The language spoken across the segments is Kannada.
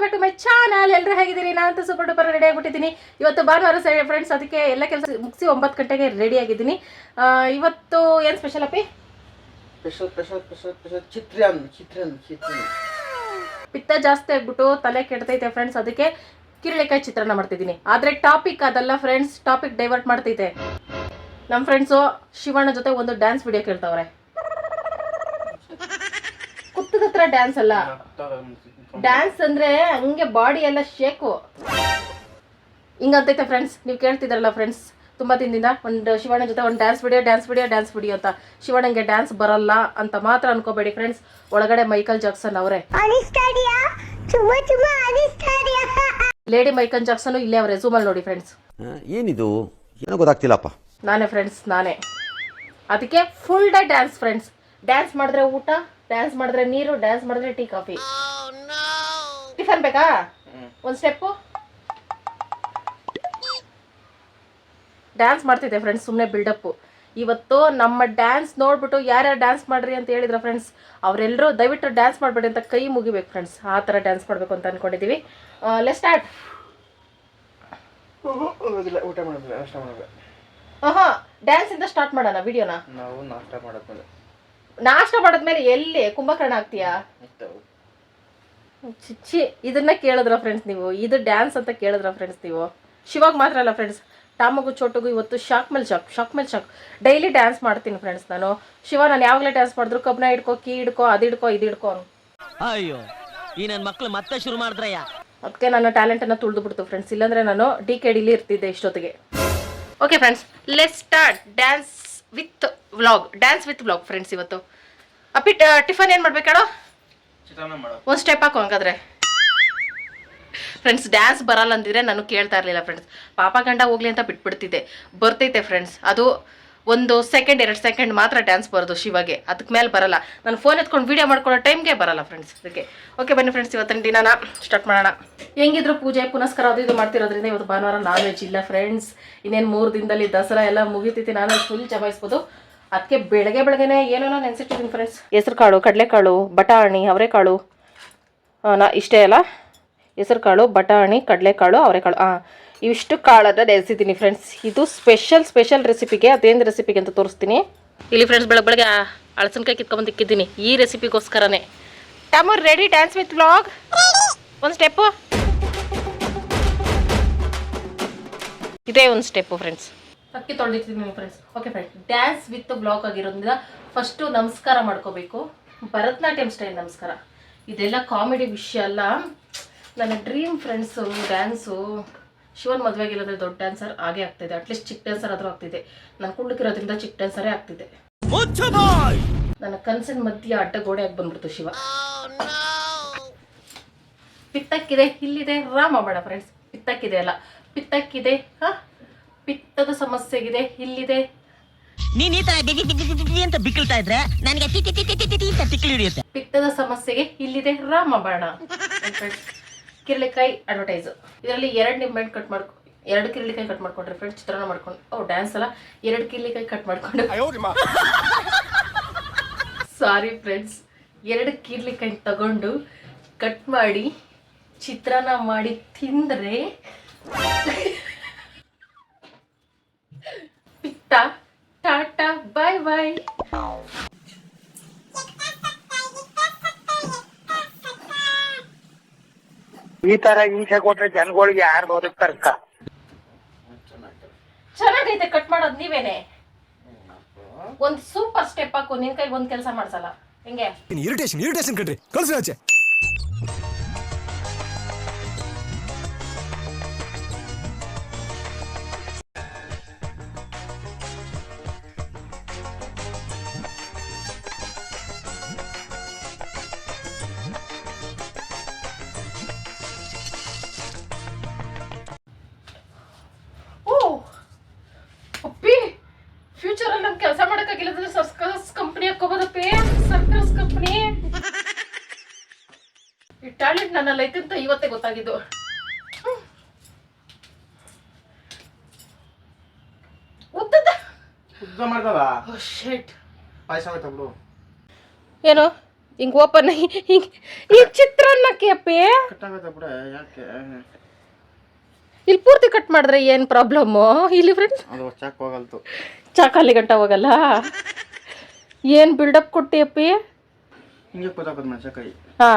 Welcome back to my channel ಎಲ್ಲರೂ ಹೇಗಿದ್ದೀರಿ? ನಾನು ಸೂಪರ್ ಡೂಪರ್ ರೆಡಿ ಆಗಿಬಿಟ್ಟಿದ್ದೀನಿ. ಇವತ್ತು ಭಾನುವಾರ ಸರಿ ಫ್ರೆಂಡ್ಸ್ ಅದಕ್ಕೆ ಎಲ್ಲ ಕೆಲಸ ಮುಗಿಸಿ ಒಂಬತ್ತು ಗಂಟೆಗೆ ರೆಡಿ ಆಗಿದ್ದೀನಿ. ಇವತ್ತು ಏನು ಸ್ಪೆಷಲ್ ಅಪ್ಪಿ? ಸ್ಪೆಷಲ್ ಸ್ಪೆಷಲ್ ಸ್ಪೆಷಲ್ ಸ್ಪೆಷಲ್ ಚಿತ್ರಾನ್ನ ಚಿತ್ರಾನ್ನ ಚಿತ್ರಾನ್ನ. ಪಿತ್ತ ಜಾಸ್ತಿ ಆಗ್ಬಿಟ್ಟು ತಲೆ ಕೆಡ್ತೈತೆ ಫ್ರೆಂಡ್ಸ್ ಅದಕ್ಕೆ ಕಿರಳಿಕಾಯಿ ಚಿತ್ರಾನ್ನ ಮಾಡ್ತಿದ್ದೀನಿ. ಆದರೆ ಟಾಪಿಕ್ ಅದಲ್ಲ ಫ್ರೆಂಡ್ಸ್ ಟಾಪಿಕ್ ಡೈವರ್ಟ್ ಮಾಡ್ತೈತೆ. ನಮ್ಮ ಫ್ರೆಂಡ್ಸು ಶಿವಣ್ಣ ಜೊತೆ ಒಂದು ಡ್ಯಾನ್ಸ್ ವಿಡಿಯೋ ಕೇಳ್ತಾವ್ರೆ. ಕುತ್ತದ ಹತ್ರ ಡ್ಯಾನ್ಸ್ ಅಲ್ಲ. ಡ್ಯಾನ್ಸ್ ಅಂದ್ರೆ ಹಂಗೆ ಬಾಡಿ ಎಲ್ಲ ಶೇಕು ಹಿಂಗಂತೈತೆ ಫ್ರೆಂಡ್ಸ್ ನೀವು ಕೇಳ್ತಿದ್ರಲ್ಲ ಫ್ರೆಂಡ್ಸ್ ತುಂಬಾ ದಿನದಿಂದ ಒಂದು ಶಿವಣ್ಣ ಜೊತೆ ಒಂದು dance video dance video dance video ಅಂತ. ಶಿವಣ್ಣಂಗೆ ಡ್ಯಾನ್ಸ್ ಬರಲ್ಲ ಅಂತ ಮಾತ್ರ ಅನ್ಕೋಬೇಡಿ ಫ್ರೆಂಡ್ಸ್ ಒಳಗಡೆ ಮೈಕಲ್ ಜಾಕ್ಸನ್ ಅವರೇ. ಲೇಡಿ ಮೈಕಲ್ ಜಾಕ್ಸನ್ ಇಲ್ಲೇ ಅವರೇ ಝೂಮಲ್ಲಿ ನೋಡಿ ಫ್ರೆಂಡ್ಸ್ ಏನಿದು? ಏನೋ ಗೊತ್ತಾಗ್ತಿಲ್ಲಪ್ಪ. ನಾನೇ ಫ್ರೆಂಡ್ಸ್ ನಾನೇ. ಅದಕ್ಕೆ full day dance friends dance ಮಾಡಿದ್ರೆ ಊಟ ಡ್ಯಾನ್ಸ್ ಮಾಡಿದ್ರೆ ನೀರು ಡ್ಯಾನ್ಸ್ ಮಾಡಿದ್ರೆ ಟೀ ಕಾಫಿ ಟಿಫನ್ ಬೇಕಾ? ಒಂದು ಸ್ಟೆಪ್ಪು ಡ್ಯಾನ್ಸ್ ಮಾಡ್ತಿದ್ದೆ ಫ್ರೆಂಡ್ಸ್ ಸುಮ್ಮನೆ ಬಿಲ್ಡಪ್ಪು ಇವತ್ತು ನಮ್ಮ ಡ್ಯಾನ್ಸ್ ನೋಡ್ಬಿಟ್ಟು ಯಾರ್ಯಾರು ಡ್ಯಾನ್ಸ್ ಮಾಡ್ರಿ ಅಂತ ಹೇಳಿದ್ರ ಫ್ರೆಂಡ್ಸ್ ಅವರೆಲ್ಲರೂ ದಯವಿಟ್ಟು ಡ್ಯಾನ್ಸ್ ಮಾಡಬೇಡಿ ಅಂತ ಕೈ ಮುಗಿಬೇಕು ಫ್ರೆಂಡ್ಸ್ ಆ ಥರ ಡ್ಯಾನ್ಸ್ ಮಾಡಬೇಕು ಅಂತ ಅಂದ್ಕೊಂಡಿದ್ದೀವಿ ಲೆಟ್ ಸ್ಟಾರ್ಟ್ ಊಟ ಮಾಡೋದಿಲ್ಲ ಹಾಂ ಮಾಡೋದು ಹಾಂ ಡ್ಯಾನ್ಸಿಂದ ಸ್ಟಾರ್ಟ್ ಮಾಡೋಣ ವಿಡಿಯೋನ ನಾವು ನಾಷ್ಟ ಮಾಡೋದ್ಮೇಲೆ. ನಾಷ್ಟ ಮಾಡಿದ್ಮೇಲೆ ಎಲ್ಲಿ ಕುಂಭಕರ್ಣ ಆಗ್ತೀಯಾ? ಚಿಚ್ಚಿ ಇದನ್ನ ಕೇಳಿದ್ರ ಫ್ರೆಂಡ್ಸ್ ನೀವು? ಇದು ಡ್ಯಾನ್ಸ್ ಅಂತ ಕೇಳಿದ್ರ ಫ್ರೆಂಡ್ಸ್ ನೀವು? ಶಿವಾಗ ಮಾತ್ರ ಅಲ್ಲ ಫ್ರೆಂಡ್ಸ್ ಟಾಮಗು ಚೋಟಗು ಇವತ್ತು ಶಾಕ್ ಮೇಲೆ ಶಾಕ್ ಶಾಕ್ ಮೇಲೆ ಶಾಕ್ ಡೈಲಿ ಡ್ಯಾನ್ಸ್ ಮಾಡ್ತೀನಿ ಫ್ರೆಂಡ್ಸ್ ನಾನು. ಶಿವ ನಾನು ಯಾವಾಗಲೇ ಡ್ಯಾನ್ಸ್ ಮಾಡಿದ್ರು ಕಬ್ಬನ ಹಿಡ್ಕೋ ಕೀ ಹಿಡ್ಕೋ ಅದು ಹಿಡ್ಕೋ ಇದು ಹಿಡ್ಕೋ ಅಯ್ಯೋ ಈ ನನ್ನ ಮಕ್ಕಳು ಮತ್ತೆ ಶುರು ಮಾಡಿದ್ರಯ್ಯ? ಅದಕ್ಕೆ ನನ್ನ ಟ್ಯಾಲೆಂಟನ್ನು ತುಳಿದು ಬಿಡ್ತು ಫ್ರೆಂಡ್ಸ್ ಇಲ್ಲಾಂದ್ರೆ ನಾನು ಡಿ ಕೆ ಡಿಲಿ ಇರ್ತಿದ್ದೆ ಇಷ್ಟೊತ್ತಿಗೆ. Okay friends let start dance with vlog dance with vlog friends ಇವತ್ತು. ಅಪ್ಪಿ ಟಿಫನ್ ಏನು ಮಾಡ್ಬೇಕಾಡೋ ಚಿತ್ರಾನ್ನ ಮಾಡೋ. ಒಂದು ಸ್ಟೆಪ್ ಹಾಕು ಹಂಗಾದ್ರೆ. ಫ್ರೆಂಡ್ಸ್ ಡ್ಯಾನ್ಸ್ ಬರಲ್ಲ ಅಂದಿದ್ರೆ ನಾನು ಕೇಳ್ತಾ ಇರಲಿಲ್ಲ ಫ್ರೆಂಡ್ಸ್ ಪಾಪ ಗಂಡ ಹೋಗ್ಲಿ ಅಂತ ಬಿಟ್ಬಿಡ್ತಿದ್ದೆ. ಬರ್ತೈತೆ ಫ್ರೆಂಡ್ಸ್ ಅದು ಒಂದು ಸೆಕೆಂಡ್ ಎರಡು ಸೆಕೆಂಡ್ ಮಾತ್ರ ಡ್ಯಾನ್ಸ್ ಬರೋದು ಶಿವಗೆ. ಅದಕ್ಕೆ ಮೇಲೆ ಬರಲ್ಲ. ನಾನು ಫೋನ್ ಎತ್ಕೊಂಡು ವೀಡಿಯೋ ಮಾಡ್ಕೊಳ್ಳೋ ಟೈಮ್ಗೆ ಬರಲ್ಲ ಫ್ರೆಂಡ್ಸ್ ಅದಕ್ಕೆ. ಓಕೆ ಬನ್ನಿ ಫ್ರೆಂಡ್ಸ್ ಇವತ್ತಿನ ದಿನ ಸ್ಟಾರ್ಟ್ ಮಾಡೋಣ. ಹೆಂಗಿದ್ರು ಪೂಜೆ ಪುನಸ್ಕಾರ ಅದು ಇದು ಮಾಡ್ತಿರೋದ್ರಿಂದ ಇವತ್ತು ಭಾನುವಾರ ನಾನ್ ವೆಜ್ ಇಲ್ಲ ಫ್ರೆಂಡ್ಸ್ ಇನ್ನೇನು ಮೂರು ದಿನದಲ್ಲಿ ದಸರಾ ಎಲ್ಲ ಮುಗಿತೈತಿ. ನಾನು ಫುಲ್ ಜಮಾಯಿಸ್ಬೋದು ಅದಕ್ಕೆ ಬೆಳಗ್ಗೆ ಬೆಳಗ್ಗೆನೆ ಏನೇನೋ ನೆನೆಸಿಟ್ಟಿದ್ದೀನಿ ಫ್ರೆಂಡ್ಸ್ ಹೆಸರು ಕಾಳು ಕಡಲೆಕಾಳು ಬಟಾಣಿ ಅವರೆಕಾಳು ನಾ ಇಷ್ಟೇ ಅಲ್ಲ? ಹೆಸರು ಕಾಳು ಬಟಾಣಿ ಕಡಲೆಕಾಳು ಅವರೆಕಾಳು ಹಾಂ ಇವಿಷ್ಟು ಕಾಳನ್ನು ನೆನೆಸಿದ್ದೀನಿ ಫ್ರೆಂಡ್ಸ್ ಇದು ಸ್ಪೆಷಲ್ ಸ್ಪೆಷಲ್ ರೆಸಿಪಿಗೆ ಅದೇನು ರೆಸಿಪಿಗೆ ಅಂತ ತೋರಿಸ್ತೀನಿ. ಇಲ್ಲಿ ಫ್ರೆಂಡ್ಸ್ ಬೆಳಗ್ಗೆ ಬೆಳಗ್ಗೆ ಅಳಸನ್ಕಾಯಿ ಕಿತ್ಕೊಂಡು ಇಕ್ಕಿದ್ದೀನಿ ಈ ರೆಸಿಪಿಗೋಸ್ಕರನೇ ಟಮರ್ ರೆಡಿ ಡ್ಯಾನ್ಸ್ ವಿತ್ ವ್ಲಾಗ್ ಒಂದು ಸ್ಟೆಪ್ಪು ಇದೇ ಒಂದು ಸ್ಟೆಪ್ಪು ಫ್ರೆಂಡ್ಸ್ ಅಕ್ಕಿ ತೊಳೆದಿರ್ತೀನಿ friends okay friends dance with vlog ಆಗಿರೋದ್ರಿಂದ ಫಸ್ಟು ನಮಸ್ಕಾರ ಮಾಡ್ಕೋಬೇಕು. ಭರತನಾಟ್ಯಂ ಸ್ಟೈಲ್ ನಮಸ್ಕಾರ. ಇದೆಲ್ಲ ಕಾಮಿಡಿ ವಿಷಯ ಅಲ್ಲ. ನನ್ನ ಡ್ರೀಮ್ ಫ್ರೆಂಡ್ಸು ಡ್ಯಾನ್ಸು ಶಿವನ್ ಮದುವೆಗಿಲ್ಲದ್ರೆ ದೊಡ್ಡ ಡ್ಯಾನ್ಸರ್ ಆಗೇ ಆಗ್ತಿದೆ. ಅಟ್ಲೀಸ್ಟ್ ಚಿಕ್ಕ ಡ್ಯಾನ್ಸರ್ ಆದರೂ ಆಗ್ತಿದೆ. ನಾನು ಕುಂಡಕ್ಕಿರೋದ್ರಿಂದ ಚಿಕ್ಕ ಡ್ಯಾನ್ಸರೇ ಆಗ್ತಿದೆ. ನನ್ನ ಕನಸಿನ ಮಧ್ಯೆ ಅಡ್ಡ ಗೋಡೆಯಾಗಿ ಬಂದ್ಬಿಡ್ತು ಶಿವ. ಪಿತ್ತಕ್ಕಿದೆ ಇಲ್ಲಿದೆ. ರಾಮ ಬೇಡ ಫ್ರೆಂಡ್ಸ್ ಪಿತ್ತಕ್ಕಿದೆ ಅಲ್ಲ. ಪಿತ್ತಕ್ಕಿದೆ ಹಾ? ಪಿತ್ತದ ಸಮಸ್ಯೆಗಿದೆ ಇಲ್ಲಿದೆ. ನೀನ್ ಈ ತರ ಅಂತ ಬಿಕ್ಕಳ್ತಾ ಇದ್ರೆ ನನಗೆ ಅಂತ ಹಿಡಿಯುತ್ತೆ. ಪಿತ್ತದ ಸಮಸ್ಯೆಗೆ ಇಲ್ಲಿದೆ ರಾಮಬಾಣ. ಕಿರಳಿಕಾಯಿ ಅಡ್ವರ್ಟೈಸ್ ಇದರಲ್ಲಿ ಎರಡು ನಿಂಬೆಹಣ್ಣು ಕಟ್ ಮಾಡ್ಕೊ ಎರಡು ಕಿರಳಿಕಾಯಿ ಕಟ್ ಮಾಡ್ಕೊಂಡ್ರೆ ಫ್ರೆಂಡ್ಸ್ ಚಿತ್ರಾನ್ನ ಮಾಡ್ಕೊಂಡು. ಓ ಡ್ಯಾನ್ಸ್ ಅಲ್ಲ? ಎರಡು ಕಿರಳಿಕಾಯಿ ಕಟ್ ಮಾಡ್ಕೊಂಡು. ಸಾರಿ ಫ್ರೆಂಡ್ಸ್ ಎರಡು ಕಿರ್ಲಿಕಾಯಿ ತಗೊಂಡು ಕಟ್ ಮಾಡಿ ಚಿತ್ರಾನ್ನ ಮಾಡಿ ತಿಂದ್ರೆ ಪಿತ್ತ ಟಾಟಾ ಬಾಯ್ ಬಾಯ್ ಈ ತರ ಹಿಂಸೆ ಕೊಟ್ರೆ ಜನಗಳಿಗೆ ಯಾರು ಬದುಕ್ತಾರಕ್ಕ ಚೆನ್ನಾಗೈತೆ ಕಟ್ ಮಾಡೋದು ನೀವೇನೆ. ಒಂದ್ ಸೂಪರ್ ಸ್ಟೆಪ್ ಹಾಕು ನಿನ್ ಕೈಗೆ ಒಂದ್ ಕೆಲಸ ಮಾಡ್ಸಲ್ಲ. ಹೆಂಗೆ? ಇರಿಟೇಷನ್ ಇರಿಟೇಷನ್ ಕಣ್ರಿ. ಕಳ್ಸಿ ಆಚೆ. ಉದ್ದದ ಉದ್ದ ಮಾಡ್ದಲ್ಲ ಶೆಟ್ ಪಾಯಸ ಆಯ್ತಾ ಬಿಡು. ಏನು? ಹಿಂಗ್ ಓಪನ್ ಹಿಂಗ್ ಈ ಚಿತ್ರಾನ್ನಕ್ಕೆ ಅಪ್ಪಿ? ಕಟ್ಟಾಗುತ್ತೆ ಬಿಡ ಯಾಕೆ? ಇಲ್ಲಿ ಪೂರ್ತಿ ಕಟ್ ಮಾಡಿದ್ರೆ ಏನು ಪ್ರಾಬ್ಲಮ್ಮು ಇಲ್ಲಿ ಫ್ರೆಂಡ್ಸ್ ಅದು ಚಾಕ್ ಹೋಗಲ್ತು. ಚಾಕಲ್ಲಿ ಗಂಟ ಹೋಗಲ್ಲ? ಏನು ಬಿಲ್ಡಪ್ ಕೊಟ್ಟಿ ಅಪ್ಪಿ? ಹಿಂಗೆ ಕೂತಾಕೋದು ಮೆಣಸಕಾಯಿ ಹಾ.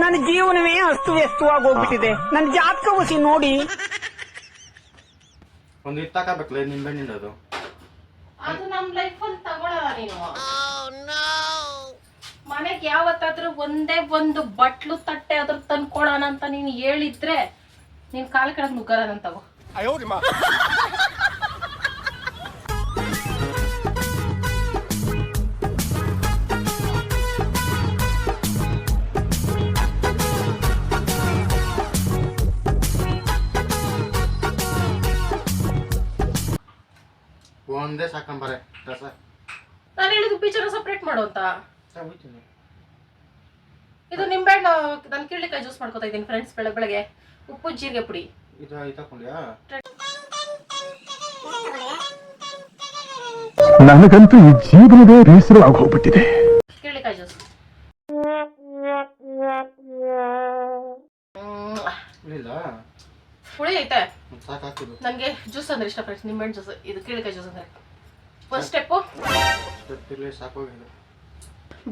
ನನ್ನ ಜೀವನವೇ ಅಷ್ಟು ವ್ಯಸ್ತವಾಗಿ ಹೋಗ್ಬಿಟ್ಟಿದೆ. ನನ್ನ ಜಾತಕ ಹೊಸಿ ನೋಡಿ. ಒಂದು ಇತ್ತಾಕಬೇಕಲ್ಲ ನಿಂಬೆಹಣ್ಣಿಂದ ಅದು? ನಮ್ ನಮ್ಮ ಅಲ್ಲಿ ತಗೊಳಲ್ಲ ನೀನು. ಮನೆಗ್ ಯಾವತ್ತಾದ್ರೂ ಒಂದೇ ಒಂದು ಬಟ್ಲು ತಟ್ಟೆ ಅದ್ರ ತಂದ್ಕೊಡೋಣ ಅಂತ ನೀನು ಹೇಳಿದ್ರೆ ನೀನ್ ಕಾಲ ಕೆಳಗ್ ನುಗ್ಗಲ್ಲ ಅಯ್ಯೋ ತಗೋ ಬೀಜನ ಸಪ್ರೇಟ್ ಮಾಡು ಅಂತ ಹೋಗ್ತೀನಿ ಇದು ನಿಂಬೆಹಣ್ಣು ನಾನು ಕಿರ್ಳಿಕಾಯಿ ಜ್ಯೂಸ್ ಮಾಡ್ಕೊತಾ ಇದ್ದೀನಿ ಫ್ರೆಂಡ್ಸ್ ಬೆಳಗ್ಗೆ ಬೆಳಗ್ಗೆ ಉಪ್ಪು ಜೀರಿಗೆ ಪುಡಿ. ನನಗಂತೂ ಈ ಜೀವನದ ಬೇಸರ ಆಗೋಗ್ಬಿಟ್ಟಿದೆ. ಕಿರ್ಳಿಕಾಯಿ ಜ್ಯೂಸ್ ಹುಳಿ ಐತೆ. ನನ್ಗೆ ಸಾಕು ಜ್ಯೂಸ್ ಅಂದ್ರೆ ಇಷ್ಟ ಫ್ರೆಂಡ್ಸ್ ನಿಂಬೆಹಣ್ಣು ಜ್ಯೂಸ್ ಇದು ಕಿರ್ಳಿಕಾಯಿ ಜ್ಯೂಸ್ ಅಂದ್ರೆ. ಫಸ್ಟ್ ಸ್ಟೆಪ್ಪು ಇರಲಿ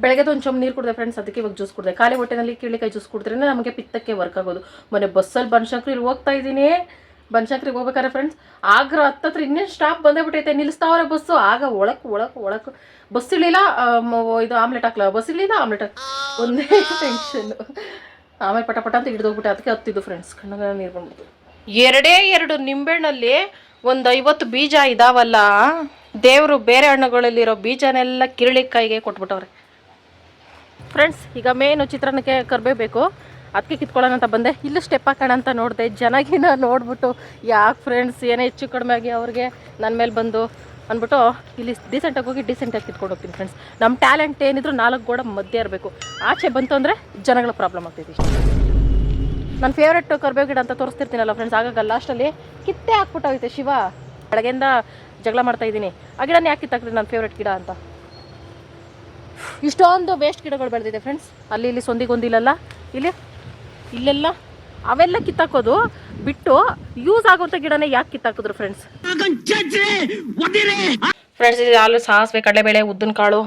ಬೆಳಗ್ಗೆ ಒಂದು ಚಮ್ಮ ನೀರು ಕುಡಿದೆ ಫ್ರೆಂಡ್ಸ್ ಅದಕ್ಕೆ ಇವಾಗ ಜ್ಯೂಸ್ ಕುಡಿದೆ. ಖಾಲಿ ಹೊಟ್ಟೆನಲ್ಲಿ ಕೀಳಿಕಾಯಿ ಜ್ಯೂಸ್ ಕುಡಿದ್ರೆ ನಮಗೆ ಪಿತ್ತಕ್ಕೆ ವರ್ಕ್ ಆಗೋದು. ಮೊನ್ನೆ ಬಸ್ಸಲ್ಲಿ ಬನಶಂಕರಿ ಹೋಗ್ತಾ ಇದ್ದೀನಿ. ಬನಶಂಕರಿಗೆ ಹೋಗ್ಬೇಕಾರೆ ಫ್ರೆಂಡ್ಸ್ ಆಗ್ರ ಹತ್ತತ್ರ ಇನ್ನೇನು ಸ್ಟಾಪ್ ಬಂದೇ ಬಿಟ್ಟೈತೆ ನಿಲ್ಲಿಸ್ತಾವ್ರೆ ಬಸ್ಸು. ಆಗ ಒಳಕ್ಕೆ ಒಳಕ್ಕೆ ಒಳಕ್ಕೆ ಬಸ್ ಇಳಿಲ್ಲ ಇದು ಆಮ್ಲೆಟ್ ಹಾಕ್ಲ. ಬಸ್ ಇಳಿಲ್ಲ ಆಮ್ಲೆಟ್ ಹಾಕ್ ಒಂದೇ ಟೆನ್ಷನ್ ಆಮೇಲೆ ಪಟ ಪಟ ಅಂತ ಹಿಡಿದೋಗ್ಬಿಟ್ಟೆ. ಅದಕ್ಕೆ ಹತ್ತಿದ್ದು ಫ್ರೆಂಡ್ಸ್ ಕಣ್ಣಾಗ ನೀರು ಬಂದ್ಬಿಟ್ಟು ಎರಡೇ ಎರಡು ನಿಂಬೆಹಣ್ಣಲ್ಲಿ ಒಂದು ಐವತ್ತು ಬೀಜ ಇದಾವಲ್ಲ, ದೇವರು ಬೇರೆ ಹಣ್ಣುಗಳಲ್ಲಿರೋ ಬೀಜನೆಲ್ಲ ಕಿರಳಿಕಾಯಿಗೆ ಕೊಟ್ಬಿಟ್ಟವ್ರೆ. ಫ್ರೆಂಡ್ಸ್ ಈಗ ಮೇನು ಚಿತ್ರಾನ್ನಕ್ಕೆ ಕರ್ಬೇಬೇಕು. ಅದಕ್ಕೆ ಕಿತ್ಕೊಳ್ಳೋಣ ಅಂತ ಬಂದೆ. ಇಲ್ಲೂ ಸ್ಟೆಪ್ ಹಾಕೋಣ ಅಂತ ನೋಡಿದೆ. ಜನಗಿನ ನೋಡ್ಬಿಟ್ಟು, ಯಾಕೆ ಫ್ರೆಂಡ್ಸ್ ಏನೇ ಹೆಚ್ಚು ಕಡಿಮೆ ಆಗಿ ಅವ್ರಿಗೆ ನನ್ನ ಮೇಲೆ ಬಂದು ಅಂದ್ಬಿಟ್ಟು ಇಲ್ಲಿ ಡೀಸೆಂಟಾಗಿ ಹೋಗಿ ಡೀಸೆಂಟಾಗಿ ಕಿತ್ಕೊಂಡು ಹೋಗ್ತೀನಿ ಫ್ರೆಂಡ್ಸ್ ನಮ್ಮ ಟ್ಯಾಲೆಂಟ್ ಏನಿದ್ರು ನಾಲ್ಕು ಗೋಡ ಮಧ್ಯ ಇರಬೇಕು. ಆಚೆ ಬಂತು ಅಂದರೆ ಜನಗಳ ಪ್ರಾಬ್ಲಮ್ ಆಗ್ತೈತಿ. ನನ್ನ ಫೇವ್ರೆಟ್ ಕರ್ಬೇವು ಗಿಡ ಅಂತ ತೋರಿಸ್ತಿರ್ತೀನಲ್ಲ ಫ್ರೆಂಡ್ಸ್ ಆಗಾಗ ಲಾಸ್ಟಲ್ಲಿ ಕಿತ್ತೆ ಹಾಕ್ಬಿಟ್ಟೋಗೈತೆ ಶಿವ. ಬೆಳಗ್ಗೆಯಿಂದ ಜಗಳ ಮಾಡ್ತಾ ಇದ್ದೀನಿ. ಆ ಗಿಡನ ಯಾಕೆ ಕಿತ್ತಾಕ್ರಿ ನನ್ನ ಫೇವ್ರೆಟ್ ಗಿಡ ಅಂತ? ಇಷ್ಟೊಂದು ವೇಸ್ಟ್ ಗಿಡಗಳು ಬೆಳೆದಿದೆ ಫ್ರೆಂಡ್ಸ್ ಅಲ್ಲಿ ಇಲ್ಲಿ ಸೊಂದಿಗೊಂದಿಲ್ಲಲ್ಲ ಇಲ್ಲಿ ಇಲ್ಲೆಲ್ಲ ಅವೆಲ್ಲ ಕಿತ್ತಾಕೋದು ಬಿಟ್ಟು ಯೂಸ್ ಆಗುವಂಥ ಗಿಡನೇ ಯಾಕೆ ಕಿತ್ತಾಕಿದ್ರು ಫ್ರೆಂಡ್ಸ್ ಫ್ರೆಂಡ್ಸ್ ಇದು ಹಾಲು ಸಾಸಿವೆ ಕಡಲೆಬೇಳೆ ಉದ್ದಿನ ಕಾಳು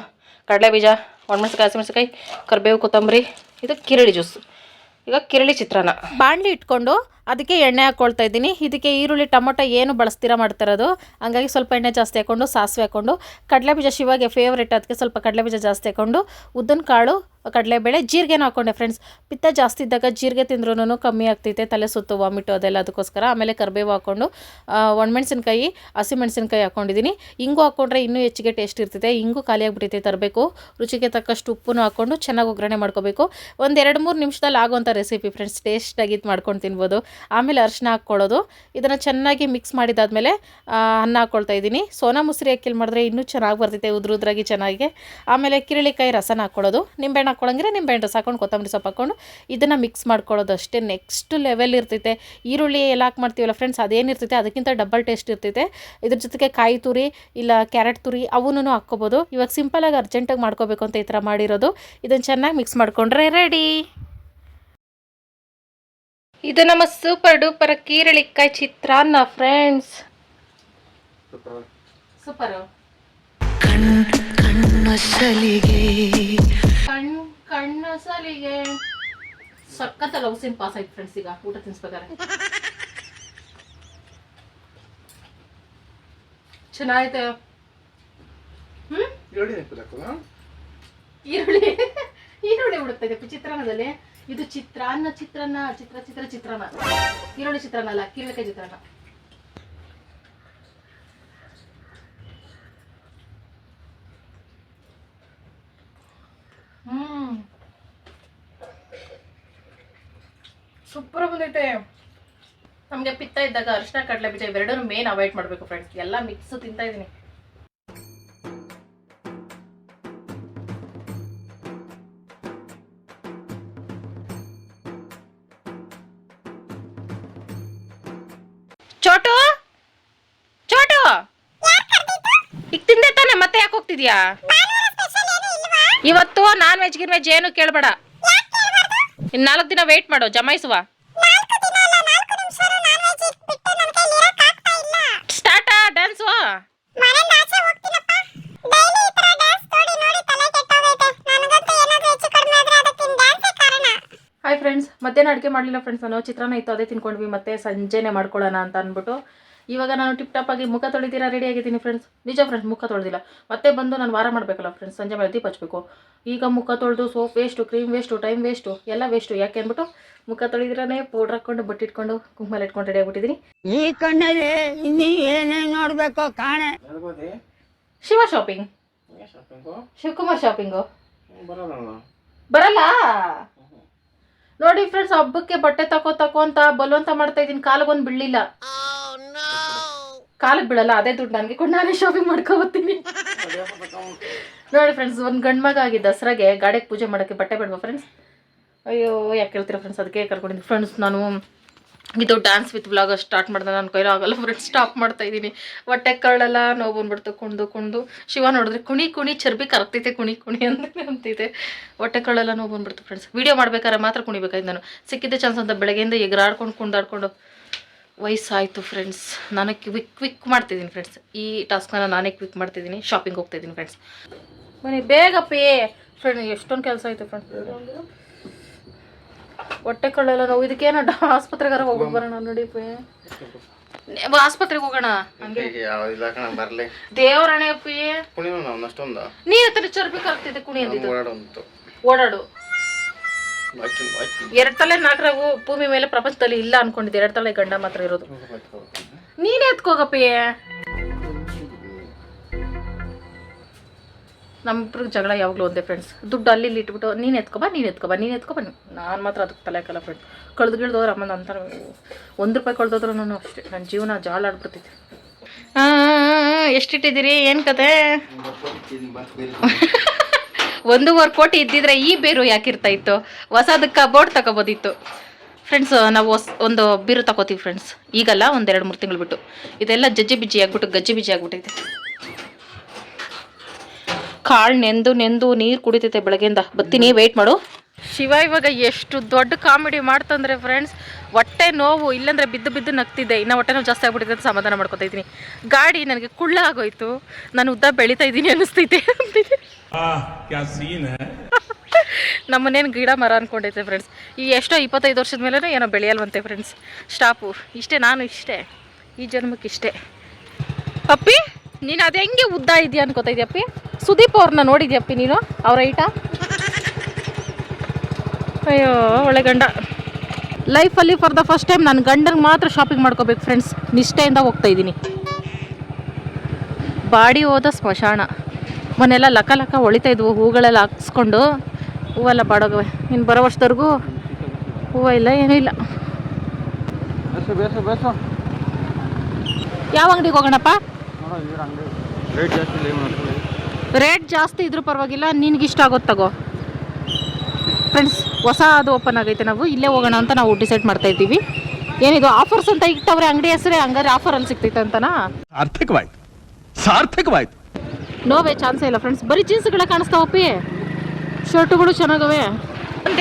ಕಡಲೆ ಬೀಜ ಒಣಮೆಣಸಿಕಾಯಿ ಹಸಿಮೆಣಸಿಕಾಯಿ ಕರಿಬೇವು ಕೊತ್ತಂಬರಿ ಇದು ಕಿರಳಿ ಜ್ಯೂಸ್ ಈಗ ಕಿರಳಿ ಚಿತ್ರಾನ್ನ. ಬಾಣಲಿ ಇಟ್ಕೊಂಡು ಅದಕ್ಕೆ ಎಣ್ಣೆ ಹಾಕ್ಕೊಳ್ತಾ ಇದ್ದೀನಿ. ಇದಕ್ಕೆ ಈರುಳ್ಳಿ, ಟೊಮೊಟೊ ಏನು ಬಳಸ್ತೀರ ಮಾಡ್ತಿರೋದು ಹಂಗಾಗಿ ಸ್ವಲ್ಪ ಎಣ್ಣೆ ಜಾಸ್ತಿ ಹಾಕ್ಕೊಂಡು, ಸಾಸಿವೆ ಹಾಕ್ಕೊಂಡು, ಕಡಲೆಬೀಜ ಶಿವಾಗೆ ಫೇವ್ರೇಟ್ ಅದಕ್ಕೆ ಸ್ವಲ್ಪ ಕಡಲೆಬೀಜ ಜಾಸ್ತಿ ಹಾಕ್ಕೊಂಡು, ಉದ್ದಿನ ಕಾಳು, ಕಡಲೆಬೇಳೆ, ಜೀರಿಗೆನೂ ಹಾಕ್ಕೊಂಡೆ ಫ್ರೆಂಡ್ಸ್ ಪಿತ್ತ ಜಾಸ್ತಿ ಇದ್ದಾಗ ಜೀರಿಗೆ ತಿಂದ್ರೂ ಕಮ್ಮಿ ಆಗ್ತೈತೆ, ತಲೆ ಸುತ್ತು ವಾಮಿಟು ಅದೆಲ್ಲ ಅದಕ್ಕೋಸ್ಕರ. ಆಮೇಲೆ ಕರಿಬೇವು ಹಾಕ್ಕೊಂಡು ಒಣಮೆಣಸಿನ್ಕಾಯಿ, ಹಸಿಮೆಣಸಿನ್ಕಾಯಿ ಹಾಕ್ಕೊಂಡಿದ್ದೀನಿ ಹಿಂಗು ಹಾಕ್ಕೊಂಡ್ರೆ ಇನ್ನೂ ಹೆಚ್ಚಿಗೆ ಟೇಸ್ಟ್ ಇರ್ತೈತೆ. ಹಿಂಗೂ ಖಾಲಿ ಆಗಿಬಿಟ್ಟೈತೆ ತರಬೇಕು. ರುಚಿಗೆ ತಕ್ಕಷ್ಟು ಉಪ್ಪನ್ನು ಹಾಕ್ಕೊಂಡು ಚೆನ್ನಾಗಿ ಒಗ್ಗರಣೆ ಮಾಡ್ಕೋಬೇಕು. ಒಂದು ಎರಡು ಮೂರು ನಿಮಿಷದಲ್ಲಿ ಆಗುವಂಥ ರೆಸಿಪಿ ಫ್ರೆಂಡ್ಸ್ ಟೇಸ್ಟಾಗಿ ಇದು ಮಾಡ್ಕೊಂಡು ತಿನ್ಬೋದು. ಆಮೇಲೆ ಅರಿಶಿನ ಹಾಕ್ಕೊಳ್ಳೋದು. ಇದನ್ನು ಚೆನ್ನಾಗಿ ಮಿಕ್ಸ್ ಮಾಡಿದಾದ್ಮೇಲೆ ಅನ್ನ ಹಾಕ್ಕೊಳ್ತಾ ಇದ್ದೀನಿ. ಸೋನಾ ಮುಸ್ರಿ ಅಕ್ಕಿಲಿ ಮಾಡಿದ್ರೆ ಇನ್ನೂ ಚೆನ್ನಾಗಿ ಬರ್ತೈತೆ ಉದ್ರ ಉದ್ರಾಗಿ ಚೆನ್ನಾಗಿ. ಆಮೇಲೆ ಕಿರಳಿಕಾಯಿ ರಸನ ಹಾಕ್ಕೊಳ್ಳೋದು. ನಿಂಬೆಹಣ್ಣು ಹಾಕ್ಕೊಳ್ಳಂಗಿರೆ ನಿಂಬೆಹಣ್ಣು ರಸ ಹಾಕೊಂಡು ಕೊತ್ತಂಬರಿ ಸೊಪ್ಪು ಹಾಕ್ಕೊಂಡು ಇದನ್ನು ಮಿಕ್ಸ್ ಮಾಡ್ಕೊಳ್ಳೋದು ಅಷ್ಟೇ. ನೆಕ್ಸ್ಟ್ ಲೆವೆಲ್ ಇರ್ತೈತೆ ಈರುಳ್ಳಿ ಎಲ್ಲ ಹಾಕಿ ಮಾಡ್ತೀವಲ್ಲ ಫ್ರೆಂಡ್ಸ್ ಅದೇನಿರ್ತೈತೆ ಅದಕ್ಕಿಂತ ಡಬಲ್ ಟೇಸ್ಟ್ ಇರ್ತೈತೆ ಇದ್ರ ಜೊತೆಗೆ ಕಾಯಿ ತುರಿ ಇಲ್ಲ ಕ್ಯಾರೆಟ್ ತುರಿ ಅವನ್ನೂ ಹಾಕ್ಕೋಬೋದು. ಇವಾಗ ಸಿಂಪಲಾಗಿ ಅರ್ಜೆಂಟಾಗಿ ಮಾಡ್ಕೋಬೇಕು ಅಂತ ಈ ಥರ ಮಾಡಿರೋದು. ಇದನ್ನು ಚೆನ್ನಾಗಿ ಮಿಕ್ಸ್ ಮಾಡ್ಕೊಂಡ್ರೆ ರೆಡಿ ಇದು ನಮ್ಮ ಸೂಪರ್ ಡೂಪರ್ ಕೀರಳಿಕಾಯಿ ಚಿತ್ರಾನ್ನ ಫ್ರೆಂಡ್ಸ್ ಸೂಪರ್ ಸೂಪರ್ ಕಣ್ ಕಣ್ಣ ಸಲಿಗೆ. ಸಖತ್ತಲ್ಲ ಉಸಿನ್ ಪಾಸ್ ಆಯ್ತು ಫ್ರೆಂಡ್ಸ್ ಈಗ ಊಟ ತಿನ್ಸ್ಬೇಕಾರೆ ಚೆನ್ನಾಗೈತೆ. ಹ್ಮ್? ಕೂತಾಕೋದ ಈರುಳ್ಳಿ. ಈರುಳ್ಳಿ ಹುಡುಕ್ತಾ ಇದೆ ಚಿತ್ರಾನ್ನದಲ್ಲಿ. ಇದು ಚಿತ್ರಾನ್ನ ಚಿತ್ರಾನ್ನ ಚಿತ್ರ ಚಿತ್ರ ಚಿತ್ರಾನ್ನ ಈರುಳ್ಳಿ ಚಿತ್ರಾನ್ನ ಅಲ್ಲ ಕಿರಳಿಕಾಯಿ ಚಿತ್ರಾನ್ನ ಹ್ಮ್. ಸೂಪರ್ ಬಂದೈತೆ. ನಮಗೆ ಪಿತ್ತ ಇದ್ದಾಗ ಅರಿಶಿನ, ಕಡಲೆ ಬೀಜ ಇವೆರಡೂ ಮೇನ್ ಅವಾಯ್ಡ್ ಮಾಡಬೇಕು ಫ್ರೆಂಡ್ಸ್ ಎಲ್ಲ ಮಿಕ್ಸ್ ತಿಂತಾ ಇದ್ದೀನಿ ಹೋಗ್ತಿದ್ಯಾ ಇವತ್ತು ನಾನ್ ವೆಜ್ ಗಿನ್ ವೆಜ್ ಏನು ಕೇಳಬೇಡ. ಇನ್ ನಾಲ್ಕು ದಿನ ವೇಟ್ ಮಾಡು ಜಮಾಯಿಸುವ. ಸ್ಟಾರ್ಟ ಡ್ಯಾನ್ಸ್ ಹಾಯ್ ಫ್ರೆಂಡ್ಸ್ ಮಧ್ಯಾಹ್ನ ಅಡುಗೆ ಮಾಡಲಿಲ್ಲ ಫ್ರೆಂಡ್ಸ್ ನಾನು. ಚಿತ್ರಾನ್ನ ಇತ್ತು ಅದೇ ತಿನ್ಕೊಂಡ್ವಿ. ಮತ್ತೆ ಸಂಜೆನೆ ಮಾಡ್ಕೊಳ್ಳೋಣ ಅಂತ ಅಂದ್ಬಿಟ್ಟು ಇವಾಗ ನಾನು ಟಿಪ್ ಟಾಪ್ ಆಗಿ ಮುಖ ತೊಳಿತೀರಾ? ರೆಡಿ ಆಗಿದ್ದೀನಿ ಫ್ರೆಂಡ್ಸ್ ನಿಜ ಫ್ರೆಂಡ್ಸ್ ಮುಖ ತೊಳೆದಿಲ್ಲ. ಮತ್ತೆ ಬಂದು ನಾನು ವಾರ ಮಾಡಬೇಕಲ್ಲ ಫ್ರೆಂಡ್ಸ್ ಸಂಜೆ ಮೇಲೆ ದೀಪ ಹಚ್ಚಬೇಕು ಈಗ ಮುಖ ತೊಳೆದು soap waste cream waste time waste ಎಲ್ಲ ವೇಸ್ಟು ಯಾಕೆ ಅಂದ್ಬಿಟ್ಟು ಮುಖ ತೊಳೆದಿರೇ ಪೌಡ್ರ್ ಹಾಕೊಂಡು ಬಟ್ಟಿಟ್ಕೊಂಡು ಕುಂಕುಮ ಇಟ್ಕೊಂಡು ರೆಡಿ ಆಗಿಬಿಟ್ಟಿದ್ದೀನಿ ಈ ಕಣ್ಣಲ್ಲಿ ಏನೇನು ನೋಡಬೇಕು ಕಾಣ. Shiva shopping shopping Shivakumar shopping ಬರಲ್ಲ? ನೋಡಿ ಫ್ರೆಂಡ್ಸ್ ಹಬ್ಬಕ್ಕೆ ಬಟ್ಟೆ ತಕೋ ತಕೋ ಅಂತ ಬಲವಂತ ಮಾಡ್ತಾ ಇದೀನಿ ಕಾಲಿಗೊಂದು ಬೀಳಲಿಲ್ಲ ಕಾಲಿಗೆ ಬೀಳಲ್ಲ ಅದೇ ದುಡ್ಡು ನನಗೆ ಕೊಟ್ಟು ನಾನೇ ಶಾಪಿಂಗ್ ಮಾಡ್ಕೊಬತ್ತೀನಿ. ನೋಡಿ ಫ್ರೆಂಡ್ಸ್ ಒಂದು ಗಂಡು ಮಗ ಆಗಿ ದಸರಾಗೆ ಗಾಡಿಗೆ ಪೂಜೆ ಮಾಡೋಕ್ಕೆ ಬಟ್ಟೆ ಬೇಡವಾ ಫ್ರೆಂಡ್ಸ್ ಅಯ್ಯೋ, ಯಾಕೆ ಹೇಳ್ತೀರಾ ಫ್ರೆಂಡ್ಸ್ ಅದಕ್ಕೆ ಕರ್ಕೊಂಡಿದ್ದೀನಿ ಫ್ರೆಂಡ್ಸ್ ನಾನು ಇದು ಡ್ಯಾನ್ಸ್ ವಿತ್ ಬ್ಲಾಗ್ ಸ್ಟಾರ್ಟ್ ಮಾಡ್ದೆ ನನ್ನ ಕೈಲಿ ಆಗಲ್ಲ ಫ್ರೆಂಡ್ಸ್ ಸ್ಟಾಪ್ ಮಾಡ್ತಾ ಇದ್ದೀನಿ. ಹೊಟ್ಟೆ ಕರಳೆಲ್ಲ, ನೋವು ಬಂದ್ಬಿಡ್ತು ಕುಣ್ದು ಕುಣ್ದು ಶಿವ ನೋಡಿದ್ರೆ, ಕುಣಿ ಕುಣಿ, ಚರ್ಬಿ ಕರಗ್ತೈತೆ ಕುಣಿ ಕುಣಿ ಅಂತ ಅಂತಿದೆ. ಹೊಟ್ಟೆ ಕರಳೆಲ್ಲ, ನೋವು ಬಂದ್ಬಿಡ್ತು ಫ್ರೆಂಡ್ಸ್ ವಿಡಿಯೋ ಮಾಡ್ಬೇಕಾದ್ರೆ ಮಾತ್ರ ಕುಣಿಬೇಕಾಯ್ತು ನಾನು. ಸಿಕ್ಕಿದ್ದೆ ಚಾನ್ಸ್ ಅಂತ ಬೆಳಗ್ಗೆಯಿಂದ ಎಗರಾಡ್ಕೊಂಡು ಕುಣ್ದಾಡ್ಕೊಂಡು ವಯಸ್ಸಾಯಿತು ಫ್ರೆಂಡ್ಸ್ ನಾನು ಕ್ವಿಕ್ ಕ್ವಿಕ್ ಮಾಡ್ತಿದ್ದೀನಿ ಫ್ರೆಂಡ್ಸ್ ಈ ಟಾಸ್ಕನ್ನ ನಾನೇ ಕ್ವಿಕ್ ಮಾಡ್ತಿದ್ದೀನಿ. ಶಾಪಿಂಗ್ ಹೋಗ್ತಾಯಿದ್ದೀನಿ ಫ್ರೆಂಡ್ಸ್ ಬನ್ನಿ ಪೇ ಫ್ರೆಂಡ್ ಎಷ್ಟೊಂದು ಕೆಲಸ ಆಯಿತು ಫ್ರೆಂಡ್ಸ್ ಹೊಟ್ಟೆ ಕಳ್ಳೆಲ್ಲ ನಾವು. ಇದಕ್ಕೇನೋ ಆಸ್ಪತ್ರೆಗಾರ ಹೋಗಿ ಬರೋಣ ನೋಡಿ ಆಸ್ಪತ್ರೆಗೆ ಹೋಗೋಣ. ದೇವರಣೆ ಅಪ್ಪಿ ನೀ ಹತ್ರ ಚರ್ಬಿ ಕರ್ತಿದ್ದೆ ಕುಣಿ ಅಂದಿದ್ದು. ಓಡಾಡು ಎರಡ್ ತಲೆ ನಾಲ್ಕರಾಗು ಭೂಮಿ ಮೇಲೆ ಪ್ರಪಂಚದಲ್ಲಿ ಇಲ್ಲ ಅನ್ಕೊಂಡಿದ್ದೆ. ಎರಡ್ ತಲೆ ಗಂಡ ಮಾತ್ರ ಇರೋದು. ನೀನೇ ಎತ್ಕೋಗಪ್ಪಿ ನಮ್ಮಿಬ್ರಿಗೆ ಜಗಳ ಯಾವಾಗಲೂ ಒಂದೇ ಫ್ರೆಂಡ್ಸ್ ದುಡ್ಡು ಅಲ್ಲಿ ಇಟ್ಬಿಟ್ಟು, ನೀನು ಎತ್ಕೊಬ ನೀನು ಎತ್ಕೊಬ ನೀನು ಎತ್ಕೊಬ ನಾನು ಮಾತ್ರ ಅದಕ್ಕೆ ತಲೆ ಹಾಕಲ್ಲ ಫ್ರೆಂಡ್ ಕಳೆದು ಗಿಳ್ದೋದ್ರೆ ಅಮ್ಮ ಅಂತ ಒಂದು ರೂಪಾಯಿ ಕಳ್ದೋದ್ರು ನಾನು ಅಷ್ಟೇ. ನನ್ನ ಜೀವನ ಜಾಳ ಆಡ್ಬಿಡ್ತೈತೆ ಎಷ್ಟಿಟ್ಟಿದ್ದೀರಿ ಏನು ಕತೆ? ಒಂದೂವರೆ ಕೋಟಿ ಇದ್ದಿದ್ರೆ ಈ ಬೇರು ಯಾಕಿರ್ತಾ ಇತ್ತು? ಹೊಸದಕ್ಕೆ ಬೋರ್ಡ್ ತಗೋಬೋದಿತ್ತು. ಫ್ರೆಂಡ್ಸ್ ನಾವು ಹೊಸ, ಒಂದು ಬೀರು ತಗೋತೀವಿ ಫ್ರೆಂಡ್ಸ್ ಈಗಲ್ಲ ಒಂದೆರಡು ಮೂರು ತಿಂಗಳು ಬಿಟ್ಟು. ಇದೆಲ್ಲ ಜಜ್ಜಿ ಬಿಜ್ಜಿ ಆಗ್ಬಿಟ್ಟು, ಗಜ್ಜಿ ಬಿಜ್ಜಿ ಆಗ್ಬಿಟ್ಟೈತೆ. ಕಾಳು ನೆಂದು ನೆಂದು ನೀರು ಕುಡಿತೈತೆ ಬೆಳಗ್ಗೆಯಿಂದ. ಬತ್ತೀನಿ ವೆಯ್ಟ್ ಮಾಡು. ಶಿವ ಇವಾಗ ಎಷ್ಟು ದೊಡ್ಡ ಕಾಮಿಡಿ ಮಾಡ್ತಂದ್ರೆ ಫ್ರೆಂಡ್ಸ್ ಹೊಟ್ಟೆ ನೋವು ಇಲ್ಲಾಂದ್ರೆ ಬಿದ್ದು ಬಿದ್ದು ನಗ್ತಿದ್ದೆ ಇನ್ನು ಹೊಟ್ಟೆ ನೋವು ಜಾಸ್ತಿ ಆಗ್ಬಿಟ್ಟಿದೆ ಅಂತ ಸಮಾಧಾನ ಮಾಡ್ಕೊತಾ ಇದ್ದೀನಿ. ಗಾಡಿ ನನಗೆ ಕುಳ್ಳ ಆಗೋಯ್ತು. ನಾನು ಉದ್ದ ಬೆಳೀತಾ ಇದ್ದೀನಿ ಅನಿಸ್ತೈತೆ ನಮ್ಮನೇನು ಗಿಡ ಮರ ಅನ್ಕೊಂಡೈತೆ ಫ್ರೆಂಡ್ಸ್ ಈ ಎಷ್ಟೋ ಇಪ್ಪತ್ತೈದು ವರ್ಷದ ಮೇಲೆ ಏನೋ ಬೆಳೆಯಲ್ವಂತೆ ಫ್ರೆಂಡ್ಸ್ ಸ್ಟಾಪು ಇಷ್ಟೇ ನಾನು ಇಷ್ಟೇ. ಈ ಜನ್ಮಕ್ಕೆ ಇಷ್ಟೇ ಅಪ್ಪಿ? ನೀನು ಅದು ಹೆಂಗೆ ಉದ್ದ ಇದೆಯಾ ಅಂತ ಇದೆಯಪ್ಪಿ ಸುದೀಪ್ ಅವ್ರನ್ನ ನೋಡಿದ್ಯಪ್ಪಿ ನೀನು? ಅವ್ರ ಐಟ? ಅಯ್ಯೋ ಒಳ್ಳೆ ಗಂಡ. ಲೈಫಲ್ಲಿ ಫಾರ್ ದ ಫಸ್ಟ್ ಟೈಮ್ ನನ್ನ ಗಂಡನಿಗೆ ಮಾತ್ರ ಶಾಪಿಂಗ್ ಮಾಡ್ಕೋಬೇಕು ಫ್ರೆಂಡ್ಸ್ ನಿಷ್ಠೆಯಿಂದ ಹೋಗ್ತಾ ಇದ್ದೀನಿ. ಬಾಡಿ ಹೋದ ಸ್ಮಶಾನ. ಮನೆಲ್ಲ ಲಕ ಲಕ ಹೊಳಿತಾ ಇದ್ವು ಹೂಗಳೆಲ್ಲ ಹಾಕ್ಸ್ಕೊಂಡು. ಹೂವೆಲ್ಲ ಬಾಡೋಗವೆ ಇನ್ನು ಬರೋ ವರ್ಷದವರೆಗೂ ಹೂವು ಇಲ್ಲ ಏನೂ ಇಲ್ಲ. ಯಾವ ಅಂಗಡಿಗೆ ಹೋಗೋಣಪ್ಪ? ರೇಟ್ ಜಾಸ್ತಿ ಇಲ್ಲ ರೇಟ್ ಜಾಸ್ತಿ ಇದ್ರೂ ಪರವಾಗಿಲ್ಲ ನಿನ್ಗೆ ಇಷ್ಟ ಆಗೋದು ತಗೋ. ಫ್ರೆಂಡ್ಸ್ ಹೊಸ ಅದು ಓಪನ್ ಆಗೈತೆ ನಾವು ಇಲ್ಲೇ ಹೋಗೋಣ ಅಂತ ನಾವು ಡಿಸೈಡ್ ಮಾಡ್ತಾ ಇದ್ದೀವಿ. ಏನಿದು ಆಫರ್ಸ್ ಅಂತ ಇಟ್ಟವ್ರೆ ಅಂಗಡಿ ಹೆಸರೇ ಹಂಗಾರೆ ಅಲ್ಲಿ ಸಿಗ್ತೈತೆ ಅಂತನಾ? ಸಾರ್ಥಕವಾಯ್ತು. ಸಾರ್ಥಕವಾಯ್ತು. ನೋವೇ ಚಾನ್ಸೇ ಇಲ್ಲ ಫ್ರೆಂಡ್ಸ್ ಬರೀ ಜೀನ್ಸ್ಗಳೇ ಕಾಣಿಸ್ತಾವಪ್ಪಿ. ಶರ್ಟ್ಗಳು ಚೆನ್ನಾಗವೆ. ಒಂದು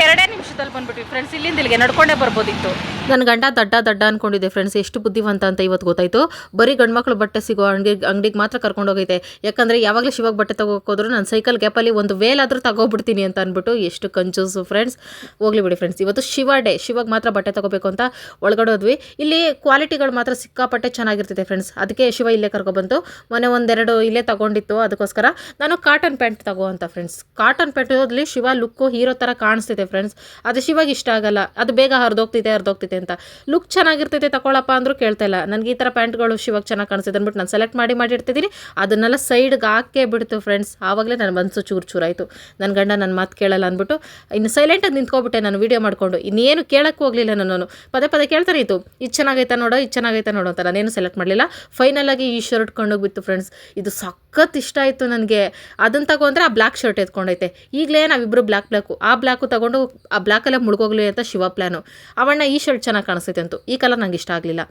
ನಿಮಿಷದಲ್ಲಿ ಬಂದ್ಬಿಟ್ವಿ. ಫ್ರೆಂಡ್ಸ್ ಇಲ್ಲಿಂದ ಇಲ್ಲಿಗೆ ನಡ್ಕೊಂಡೇ ಬರ್ಬೋದಿತ್ತು. ನನ್ನ ಗಂಡ ದಡ್ಡ ದಡ್ಡ ಅನ್ಕೊಂಡಿದ್ದೆ ಫ್ರೆಂಡ್ಸ್ ಎಷ್ಟು ಬುದ್ಧಿವಂತ ಅಂತ ಇವತ್ತು ಗೊತ್ತಾಯ್ತು. ಬರೀ ಗಂಡ್ಮಕ್ಳು ಬಟ್ಟೆ ಸಿಗೋ ಅಂಗಡಿ ಅಂಗಡಿಗೆ ಮಾತ್ರ ಕರ್ಕೊಂಡೋಗೈತೆ ಯಾಕಂದ್ರೆ ಯಾವಾಗಲೂ ಶಿವಾಗ ಬಟ್ಟೆ ತಗೋಕೋದ್ರು ನಾನು ಸೈಕಲ್ ಗ್ಯಾಪಲ್ಲಿ ಒಂದು ವೇಲಾದರೂ ತಗೋಬಿಡ್ತೀನಿ ಅಂತ ಅಂದ್ಬಿಟ್ಟು ಎಷ್ಟು ಕಂಜೂಸು ಫ್ರೆಂಡ್ಸ್ ಹೋಗ್ಲಿ ಬಿಡಿ ಫ್ರೆಂಡ್ಸ್ ಇವತ್ತು ಶಿವ ಡೇ ಶಿವಾಗ ಮಾತ್ರ ಬಟ್ಟೆ ತಗೋಬೇಕು ಅಂತ ಒಳಗಡೆ ಹೋದ್ವಿ ಇಲ್ಲಿ ಕ್ವಾಲಿಟಿಗಳು ಮಾತ್ರ ಸಿಕ್ಕಾಪಟ್ಟೆ ಚೆನ್ನಾಗಿರ್ತಿದೆ ಫ್ರೆಂಡ್ಸ್ ಅದಕ್ಕೆ ಶಿವ ಇಲ್ಲೇ ಕರ್ಕೊಬಂತು. ಮೊನ್ನೆ ಒಂದೆರಡು ಇಲ್ಲೇ ತಗೊಂಡಿತ್ತು, ಅದಕ್ಕೋಸ್ಕರ ನಾನು ಕಾಟನ್ ಪ್ಯಾಂಟ್ ತಗೋ ಅಂತ ಫ್ರೆಂಡ್ಸ್ ಕಾಟನ್ ಪ್ಯಾಂಟ್ ಹೋದ್ಲಿ ಶಿವ ಲುಕ್ಕು ಹೀರೋ ಥರ ಕಾಣಿಸ್ತಿದೆ ಫ್ರೆಂಡ್ಸ್ ಅದು ಶಿವಾಗ ಇಷ್ಟ ಆಗಲ್ಲ. ಅದು ಬೇಗ ಹರಿದೋಗ್ತಿದೆ ಹರಿದೋಗ್ತಿದೆ ಅಂತ. ಲುಕ್ ಚೆನ್ನಾಗಿರ್ತೈತೆ ತಗೊಳಪ್ಪ ಅಂದರೂ ಕೇಳ್ತಾ ಇಲ್ಲ ನನಗೆ ಈ ಥರ ಪ್ಯಾಂಟ್ಗಳು ಶಿವಾಗ ಚೆನ್ನಾಗಿ ಕಾಣಿಸ್ತಿದೆ ಅಂದ್ಬಿಟ್ಟು ನಾನು ಸೆಲೆಕ್ಟ್ ಮಾಡಿ ಮಾಡಿರ್ತಿದ್ದೀನಿ ಅದನ್ನೆಲ್ಲ ಸೈಡ್ಗೆ ಹಾಕೇ ಬಿಡ್ತು ಫ್ರೆಂಡ್ಸ್ ಆವಾಗಲೇ ನನ್ನ ಮನಸ್ಸು ಚೂರು ಚೂರಾಯಿತು ನನ್ನ ಗಂಡ ನನ್ನ ಮಾತು ಕೇಳಲ್ಲ ಅಂದ್ಬಿಟ್ಟು ಇನ್ನು ಸೈಲೆಂಟಾಗಿ ನಿಂತ್ಕೊಬಿಟ್ಟೆ ನಾನು ವೀಡಿಯೋ ಮಾಡಿಕೊಂಡು. ಇನ್ನೇನು ಕೇಳಕ್ಕೆ ಹೋಗಲಿಲ್ಲ ನಾನು ಪದೇ ಪದೇ ಕೇಳ್ತಾನೆ ಇತ್ತು ಇದು ಚೆನ್ನಾಗೈತೆ ನೋಡೋ, ಇದು ಚೆನ್ನಾಗೈತೆ ನೋಡೋ ಅಂತ. ನಾನೇನು ಸೆಲೆಕ್ಟ್ ಮಾಡಲಿಲ್ಲ. ಫೈನಲ್ ಆಗಿ ಈ ಶರ್ಟ್ ಕೊಂಡೋಗ್ಬಿತ್ತು ಫ್ರೆಂಡ್ಸ್ ಇದು ಸಖತ್ ಇಷ್ಟ ಆಯಿತು ನನಗೆ. ಅದನ್ನು ತಗೊಂಡ್ರೆ ಆ ಬ್ಲ್ಯಾಕ್ ಶರ್ಟ್ ಎತ್ಕೊಂಡೈತೆ. ಈಗಲೇ ನಾವಿಬ್ಬರು ಬ್ಲ್ಯಾಕ್ ಬ್ಲ್ಯಾಕು ಆ ಬ್ಲ್ಯಾಕು ತಗೊಂಡು ಆ ಬ್ಲ್ಯಾಕಲ್ಲೇ ಮುಳುಗೋಗ್ಲಿ ಅಂತ ಶಿವ ಪ್ಲ್ಯಾನು ಅವಣ್ಣ ಈ ಶರ್ಟ್ ಚೆನ್ನಾಗಿ ಕಾಣಿಸ್ತೈತೆ ಅಂತು. ಈ ಕಲರ್ ನಂಗೆ ಇಷ್ಟ ಆಗಲಿಲ್ಲ.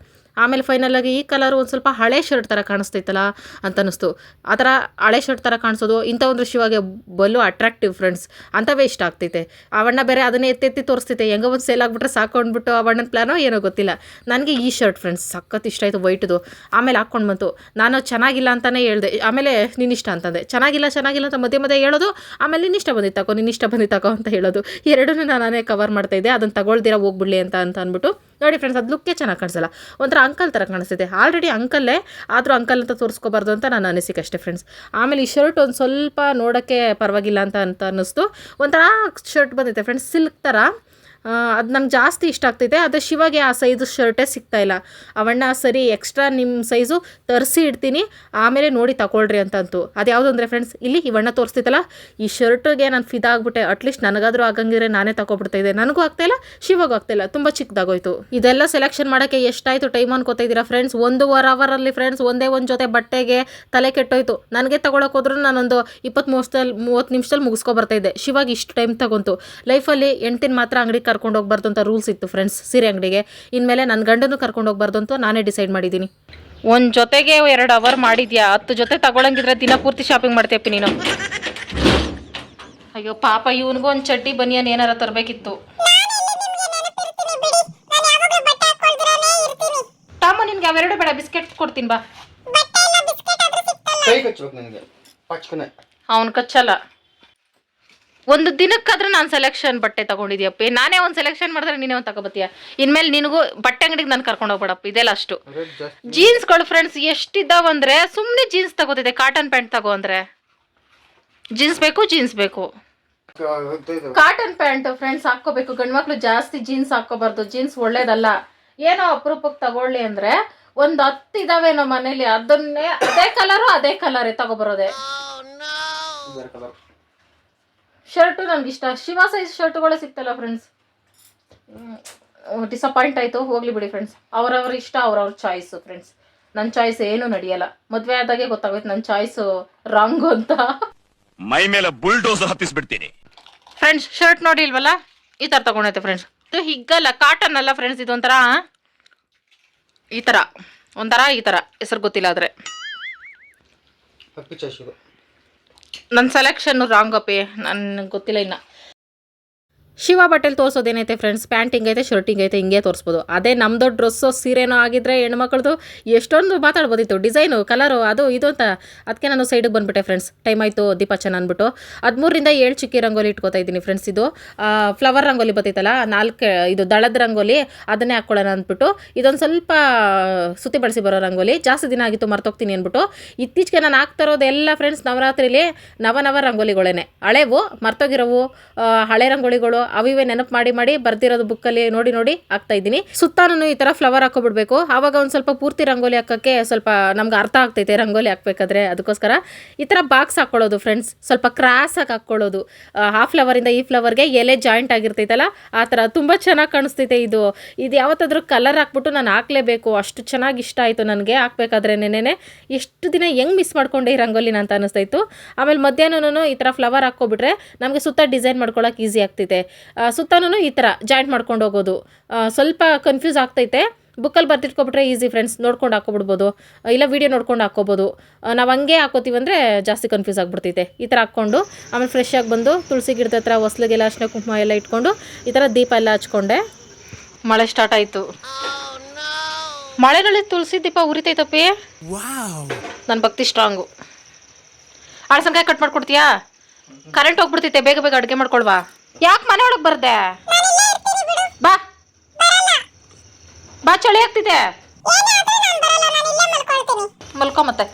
ಆಮೇಲೆ ಫೈನಲಾಗಿ ಈ ಕಲರ್ ಒಂದು ಸ್ವಲ್ಪ ಹಳೆ ಶರ್ಟ್ ಥರ ಕಾಣಿಸ್ತೈತಲ್ಲ ಅಂತ ಅನ್ನಿಸ್ತು. ಆ ಥರ ಹಳೆ ಶರ್ಟ್ ಥರ ಕಾಣಿಸೋದು ಇಂಥ ಒಂದು ಶಿವಾಗೆ ಬಲು ಅಟ್ರಾಕ್ಟಿವ್ ಫ್ರೆಂಡ್ಸ್ ಅಂಥವೇ ಇಷ್ಟ ಆಗ್ತೈತೆ. ಆ ಬಣ್ಣ ಬೇರೆ ಅದನ್ನೇ ಎತ್ತೆತ್ತಿ ತೋರಿಸ್ತೈತೆ. ಹೆಂಗೋ ಒಂದು ಸೇಲ್ ಆಗಿಬಿಟ್ರೆ ಸಾಕೊಂಡ್ಬಿಟ್ಟು ಆ ಬಣ್ಣದ ಪ್ಲಾನೋ ಏನೋ ಗೊತ್ತಿಲ್ಲ. ನನಗೆ ಈ ಶರ್ಟ್ ಫ್ರೆಂಡ್ಸ್ ಸಖತ್ ಇಷ್ಟ ಆಯಿತು ವೈಟ್ದು ಆಮೇಲೆ ಹಾಕ್ಕೊಂಡು ಬಂತು. ನಾನು ಚೆನ್ನಾಗಿಲ್ಲ ಅಂತಲೇ ಹೇಳ್ದೆ. ಆಮೇಲೆ ನಿನ್ನಿಷ್ಟ ಅಂತಂದೆ. ಚೆನ್ನಾಗಿಲ್ಲ ಚೆನ್ನಾಗಿಲ್ಲ ಅಂತ ಮಧ್ಯೆ ಮಧ್ಯೆ ಹೇಳೋದು, ಆಮೇಲೆ ನಿನ್ನಿಷ್ಟ ಬಂದಿತ್ತು ತಗೋ ನಿನ್ನಿಷ್ಟ ಬಂದಿತ್ತು ತಗೋ ಅಂತ ಹೇಳೋದು. ಎರಡನ್ನೂ ನಾನೇ ಕವರ್ ಮಾಡ್ತಾ ಇದ್ದೆ. ಅದನ್ನು ತಗೊಳ್ದಿರ ಹೋಗ್ಬಿಡ್ಲಿ ಅಂತ ಅಂತ ಅಂದ್ಬಿಟ್ಟು. ನೋಡಿ ಫ್ರೆಂಡ್ಸ್ ಅದು ಲುಕ್ಕೇ ಚೆನ್ನಾಗಿ ಕಾಣಿಸಲ್ಲ. ಒಂಥರ ಅಂಕಲ್ ಥರ ಕಾಣಿಸ್ತಿದೆ. ಆಲ್ರೆಡಿ ಅಂಕಲ್ಲೇ ಆದರೂ ಅಂಕಲ್ ಅಂತ ತೋರಿಸ್ಕೋಬಾರ್ದು ಅಂತ ನಾನು ಅನಿಸಿಕೆ ಅಷ್ಟೇ ಫ್ರೆಂಡ್ಸ್ ಆಮೇಲೆ ಈ ಶರ್ಟ್ ಒಂದು ಸ್ವಲ್ಪ ನೋಡೋಕ್ಕೆ ಪರವಾಗಿಲ್ಲ ಅಂತ ಅಂತ ಅನ್ನಿಸ್ತು. ಒಂಥರ ಶರ್ಟ್ ಬಂದೈತೆ ಫ್ರೆಂಡ್ಸ್ ಸಿಲ್ಕ್ ಥರ ಅದು ನಂಗೆ ಜಾಸ್ತಿ ಇಷ್ಟ ಆಗ್ತೈತೆ. ಆದರೆ ಶಿವಗೆ ಆ ಸೈಜು ಶರ್ಟೇ ಸಿಗ್ತಾ ಇಲ್ಲ. ಅವಣ್ಣ, ಸರಿ ಎಕ್ಸ್ಟ್ರಾ ನಿಮ್ಮ ಸೈಜು ತರಿಸಿ ಇಡ್ತೀನಿ. ಆಮೇಲೆ ನೋಡಿ ತಗೊಳ್ರಿ ಅಂತಂತು. ಅದು ಯಾವುದು ಅಂದರೆ ಫ್ರೆಂಡ್ಸ್ ಇಲ್ಲಿ ಇವಣ್ಣ ತೋರಿಸ್ತೈತಲ್ಲ ಈ ಶರ್ಟ್ಗೆ ನಾನು ಫಿದಾ ಆಗ್ಬಿಟ್ಟೆ. ಅಟ್ಲೀಸ್ಟ್ ನನಗಾದರೂ ಆಗಂಗಿದ್ರೆ ನಾನೇ ತಗೊಬಿಡ್ತಾ ಇದ್ದೆ. ನನಗೂ ಆಗ್ತಾಯಿಲ್ಲ ಶಿವಗೂ ಆಗ್ತಾಯಿಲ್ಲ ತುಂಬ ಚಿಕ್ಕದಾಗೋಯ್ತು. ಇದೆಲ್ಲ ಸೆಲೆಕ್ಷನ್ ಮಾಡೋಕ್ಕೆ ಎಷ್ಟಾಯಿತು ಟೈಮ್ ಅನ್ಕೋತಾ ಇದ್ದೀರಾ ಫ್ರೆಂಡ್ಸ್ ವರ್ ಅವರಲ್ಲಿ ಫ್ರೆಂಡ್ಸ್ ಒಂದೇ ಒಂದು ಜೊತೆ ಬಟ್ಟೆಗೆ ತಲೆ ಕೆಟ್ಟೋಯ್ತು. ನನಗೆ ತಗೊಳಕ್ಕೆ ಹೋದ್ರೂ ನಾನೊಂದು ಇಪ್ಪತ್ತು ಮೂವತ್ತಲ್ಲಿ ಮೂವತ್ತು ನಿಮಿಷದಲ್ಲಿ ಮುಗಿಸ್ಕೊ ಬರ್ತಾ ಇದ್ದೆ. ಶಿವಾಗ ಇಷ್ಟು ಟೈಮ್ ತಗೊಂತು. ಲೈಫಲ್ಲಿ ಎಂಟಿನ ಮಾತ್ರ ಅಂಗಡಿಗೆ ಕರ್ಕೊಂಡು ಹೋಗ್ಬಾರ್ದು ಅಂತ ರೂಲ್ಸ್ ಇತ್ತು ಫ್ರೆಂಡ್ಸ್ ಸೀರೆ ಅಂಗಡಿಗೆ. ಇನ್ಮೇಲೆ ನನ್ನ ಗಂಡನೂ ಕರ್ಕೊಂಡು ಹೋಗ್ಬಾರ್ದು ಅಂತ ನಾನೇ ಡಿಸೈಡ್ ಮಾಡಿದ್ದೀನಿ. ಒಂದು ಜೊತೆಗೆ ಎರಡು ಅವರ್ ಮಾಡಿದ್ಯಾ? ಹತ್ತು ಜೊತೆ ತಗೊಳಂಗಿದ್ರೆ ದಿನ ಪೂರ್ತಿ ಶಾಪಿಂಗ್ ಮಾಡ್ತೀಯಪ್ಪ ನೀನು. ಅಯ್ಯೋ ಪಾಪ ಇವನಿಗೂ ಒಂದು ಚಡ್ಡಿ ಬನಿಯನ್ ಏನಾರ ತರಬೇಕಿತ್ತು. ಟಾಮ ನಿನ್ಗೆ ಅವೆರಡು ಬೇಡ ಬಿಸ್ಕೆಟ್ ಕೊಡ್ತೀನಿ ಬಾ. ಅವನು ಕಚ್ಚಲ್ಲ. ಒಂದು ದಿನಕ್ಕಾದ್ರೆ ನಾನು ಸೆಲೆಕ್ಷನ್ ಬಟ್ಟೆ ತಗೊಂಡಿದ್ಯಪ್ಪ. ನಾನೇ ಒಂದು ಸೆಲೆಕ್ಷನ್ ಮಾಡಿದ್ರೆ ನೀನೇ ಒಂದು ತಗೋಬತ್ತೀಯ? ಇನ್ಮೇಲೆ ನಿನಗೂ ಬಟ್ಟೆ ಅಂಗಡಿಗೆ ನಾನು ಕರ್ಕೊಂಡು ಹೋಗ್ಬೇಡಪ್ಪ ಇದೆಲ್ಲ ಅಷ್ಟು. ಜೀನ್ಸ್ಗಳು ಫ್ರೆಂಡ್ಸ್ ಎಷ್ಟಿದ್ದಾವಂದ್ರೆ ಸುಮ್ಮನೆ ಜೀನ್ಸ್ ತಗೋತಿದೆ ಕಾಟನ್ ಪ್ಯಾಂಟ್ ತಗೋ ಅಂದ್ರೆ ಜೀನ್ಸ್ ಬೇಕು ಜೀನ್ಸ್ ಬೇಕು. ಕಾಟನ್ ಪ್ಯಾಂಟ್ ಫ್ರೆಂಡ್ಸ್ ಹಾಕೋಬೇಕು ಗಂಡ್ಮಕ್ಳು ಜಾಸ್ತಿ ಜೀನ್ಸ್ ಹಾಕೋಬಾರ್ದು ಜೀನ್ಸ್ ಒಳ್ಳೇದಲ್ಲ. ಏನೋ ಅಪರೂಪಕ್ಕೆ ತಗೊಳ್ಳಿ ಅಂದ್ರೆ ಒಂದು ಹತ್ತು ಇದಾವೆ ನಮ್ಮ ಮನೇಲಿ ಅದನ್ನೇ ಅದೇ ಕಲರು ಅದೇ ಕಲರೇ ತಗೊಬರೋದೆ. ಬೇರೆ ಕಲರ್ ಶರ್ಟು ನನಗೆ ಇಷ್ಟ. ಶಿವ ಸೈಜ್ ಶರ್ಟ್ಗಳೇ ಸಿಗ್ತಲ್ಲ ಫ್ರೆಂಡ್ಸ್ ಡಿಸಪಾಯಿಂಟ್ ಆಯಿತು ಹೋಗ್ಲಿ ಬಿಡಿ ಫ್ರೆಂಡ್ಸ್ ಅವ್ರವ್ರ ಇಷ್ಟ ಅವ್ರವ್ರ ಚಾಯ್ಸು ಫ್ರೆಂಡ್ಸ್ ನನ್ನ ಚಾಯ್ಸ್ ಏನು ನಡೆಯಲ್ಲ. ಮದುವೆ ಆದಾಗೆ ಗೊತ್ತಾಗುತ್ತೆ ನನ್ನ ಚಾಯ್ಸ್ ರಾಂಗ್ ಅಂತ. ಮೈ ಮೇಲೆ ಬುಲ್ಡೋಸರ್ ಹತ್ತಿಸ್ಬಿಡ್ತೀನಿ. ಫ್ರೆಂಡ್ಸ್ ಶರ್ಟ್ ನೋಡಿ ಇಲ್ವಲ್ಲ? ಈ ಥರ ತಗೊಂಡೈತೆ ಫ್ರೆಂಡ್ಸ್ ಇದು ಹಿಗ್ಗಲ್ಲ ಕಾಟನ್ ಅಲ್ಲ ಫ್ರೆಂಡ್ಸ್ ಇದೊಂಥರ ಈ ಥರ ಒಂಥರ ಈ ಥರ ಹೆಸರು ಗೊತ್ತಿಲ್ಲ ಆದರೆ. ಪಪ್ಪಿ ಚಾಯ್ಸ್ ಇದು ನನ್ನ ಸೆಲೆಕ್ಷನ್ ರಾಂಗ್ ಅಪ್ಪಿ. ನನಗೆ ಗೊತ್ತಿಲ್ಲ ಇನ್ನು. ಶಿವ ಬಟ್ಟೆಲಿ ತೋರಿಸೋದೇನೈತೆ ಫ್ರೆಂಡ್ಸ್ ಪ್ಯಾಂಟ್ ಹಿಂಗೈತೆ ಶರ್ಟ್ ಹಿಂಗೈತೆ ಹಿಂಗೆ ತೋರಿಸ್ಬೋದು. ಅದೇ ನಮ್ಮದು ಡ್ರೆಸ್ಸು ಸೀರೆನೋ ಆಗಿದ್ರೆ ಹೆಣ್ಮಕ್ಳದು ಎಷ್ಟೊಂದು ಮಾತಾಡ್ಬೋದಿತ್ತು. ಡಿಸೈನು ಕಲರು ಅದು ಇದು ಅಂತ. ಅದಕ್ಕೆ ನಾನು ಸೈಡಿಗೆ ಬಂದುಬಿಟ್ಟೆ ಫ್ರೆಂಡ್ಸ್ ಟೈಮ್ ಆಯಿತು ದೀಪಾಚನ ಅಂದ್ಬಿಟ್ಟು. ಹದಿಮೂರಿಂದ ಏಳು ಚಿಕ್ಕಿ ರಂಗೋಲಿ ಇಟ್ಕೋತಾ ಇದ್ದೀನಿ ಫ್ರೆಂಡ್ಸ್ ಇದು. ಫ್ಲವರ್ ರಂಗೋಲಿ ಬರ್ತೈತಲ್ಲ ನಾಲ್ಕು, ಇದು ದಳದ ರಂಗೋಲಿ, ಅದನ್ನೇ ಹಾಕ್ಕೊಳ್ಳೋಣ ಅಂದ್ಬಿಟ್ಟು. ಇದೊಂದು ಸ್ವಲ್ಪ ಸುತ್ತಿ ಬಳಸಿ ಬರೋ ರಂಗೋಲಿ. ಜಾಸ್ತಿ ದಿನ ಆಗಿತ್ತು, ಮರ್ತೋಗ್ತೀನಿ ಅಂದ್ಬಿಟ್ಟು. ಇತ್ತೀಚೆಗೆ ನಾನು ಹಾಕ್ತಾ ಇರೋದೆಲ್ಲ ಫ್ರೆಂಡ್ಸ್ ನವರಾತ್ರಿಲಿ ನವ ನವ ರಂಗೋಲಿಗಳೇನೆ. ಹಳೆವು, ಮರ್ತೋಗಿರೋವು ಹಳೆ ರಂಗೋಲಿಗಳು ಅವಿವೆ ನೆನಪು ಮಾಡಿ ಮಾಡಿ ಬರ್ದಿರೋದು ಬುಕ್ಕಲ್ಲಿ ನೋಡಿ ನೋಡಿ ಹಾಕ್ತಾ ಇದ್ದೀನಿ. ಸುತ್ತಾನು ಈ ಥರ ಫ್ಲವರ್ ಹಾಕೋಬಿಡ್ಬೇಕು. ಆವಾಗ ಒಂದು ಸ್ವಲ್ಪ ಪೂರ್ತಿ ರಂಗೋಲಿ ಹಾಕೋಕ್ಕೆ ಸ್ವಲ್ಪ ನಮ್ಗೆ ಅರ್ಥ ಆಗ್ತೈತೆ ರಂಗೋಲಿ ಹಾಕ್ಬೇಕಾದ್ರೆ ಅದಕ್ಕೋಸ್ಕರ. ಈ ಥರ ಬಾಕ್ಸ್ ಹಾಕ್ಕೊಳ್ಳೋದು ಫ್ರೆಂಡ್ಸ್ ಸ್ವಲ್ಪ ಕ್ರಾಸಾಗಿ ಹಾಕ್ಕೊಳ್ಳೋದು ಆ ಫ್ಲವರಿಂದ ಈ ಫ್ಲವರ್ಗೆ ಎಲೆ ಜಾಯಿಂಟ್ ಆಗಿರ್ತೈತಲ್ಲ, ಆ ಥರ ತುಂಬ ಚೆನ್ನಾಗಿ ಕಾಣಿಸ್ತೈತೆ ಇದು. ಇದು ಯಾವತ್ತಾದರೂ ಕಲರ್ ಹಾಕ್ಬಿಟ್ಟು ನಾನು ಹಾಕ್ಲೇಬೇಕು. ಅಷ್ಟು ಚೆನ್ನಾಗಿ ಇಷ್ಟ ಆಯಿತು ನನಗೆ. ಹಾಕ್ಬೇಕಾದ್ರೆ ನೆನೆನೆ ಎಷ್ಟು ದಿನ ಹೆಂಗ್ ಮಿಸ್ ಮಾಡ್ಕೊಂಡೆ ಈ ರಂಗೋಲಿನ ಅಂತ ಅನಿಸ್ತಾಯಿತ್ತು ಆಮೇಲೆ ಮಧ್ಯಾಹ್ನನೂ ಈ ಥರ ಫ್ಲವರ್ ಹಾಕ್ಕೊಬಿಟ್ರೆ ನಮಗೆ ಸುತ್ತ ಡಿಸೈನ್ ಮಾಡ್ಕೊಳಕ್ಕೆ ಈಸಿ ಆಗ್ತೈತೆ. ಸುತ್ತನೂ ಈ ಥರ ಜಾಯಿಂಟ್ ಮಾಡ್ಕೊಂಡು ಹೋಗೋದು. ಸ್ವಲ್ಪ ಕನ್ಫ್ಯೂಸ್ ಆಗ್ತೈತೆ. ಬುಕ್ಕಲ್ಲಿ ಬರ್ತಿಟ್ಕೊಬಿಟ್ರೆ ಈಸಿ ಫ್ರೆಂಡ್ಸ್ ನೋಡ್ಕೊಂಡು ಹಾಕೋಬಿಡ್ಬೋದು ಇಲ್ಲ ವೀಡಿಯೋ ನೋಡ್ಕೊಂಡು ಹಾಕೋಬೋದು ನಾವು ಹಂಗೆ ಹಾಕೋತೀವಿ ಅಂದರೆ ಜಾಸ್ತಿ ಕನ್ಫ್ಯೂಸ್ ಆಗಿಬಿಡ್ತೈತೆ. ಈ ಥರ ಹಾಕ್ಕೊಂಡು ಆಮೇಲೆ ಫ್ರೆಶ್ ಆಗಿ ಬಂದು ತುಳಸಿ ಗಿಡದ ಹತ್ರ ಹೊಸ್ಲಿಗೆಲ್ಲ ಅರ್ಶಿನ ಕುಂಕುಮ ಎಲ್ಲ ಇಟ್ಕೊಂಡು ಈ ಥರ ದೀಪ ಎಲ್ಲ ಹಚ್ಕೊಂಡೆ. ಮಳೆ ಸ್ಟಾರ್ಟ್ ಆಯಿತು. ಮಳೆನಲ್ಲಿ ತುಳಸಿ ದೀಪ ಉರಿತೈತಪ್ಪಿ. ನನ್ನ ಭಕ್ತಿ ಸ್ಟ್ರಾಂಗು ಅಳಸಂಕಾಯಿ ಕಟ್ ಮಾಡ್ಕೊಡ್ತೀಯಾ? ಕರೆಂಟ್ ಹೋಗ್ಬಿಡ್ತೈತೆ ಬೇಗ ಬೇಗ ಅಡುಗೆ ಮಾಡ್ಕೊಳ್ವಾ. ಯಾಕೆ ಮನೆ ಒಳಗೆ ಬರ್ದೆ? ಬಾ. ಬಾ, ಚಳಿ ಆಗ್ತಿದೆ. ಮಲ್ಕೋ ಮತ್ತೆ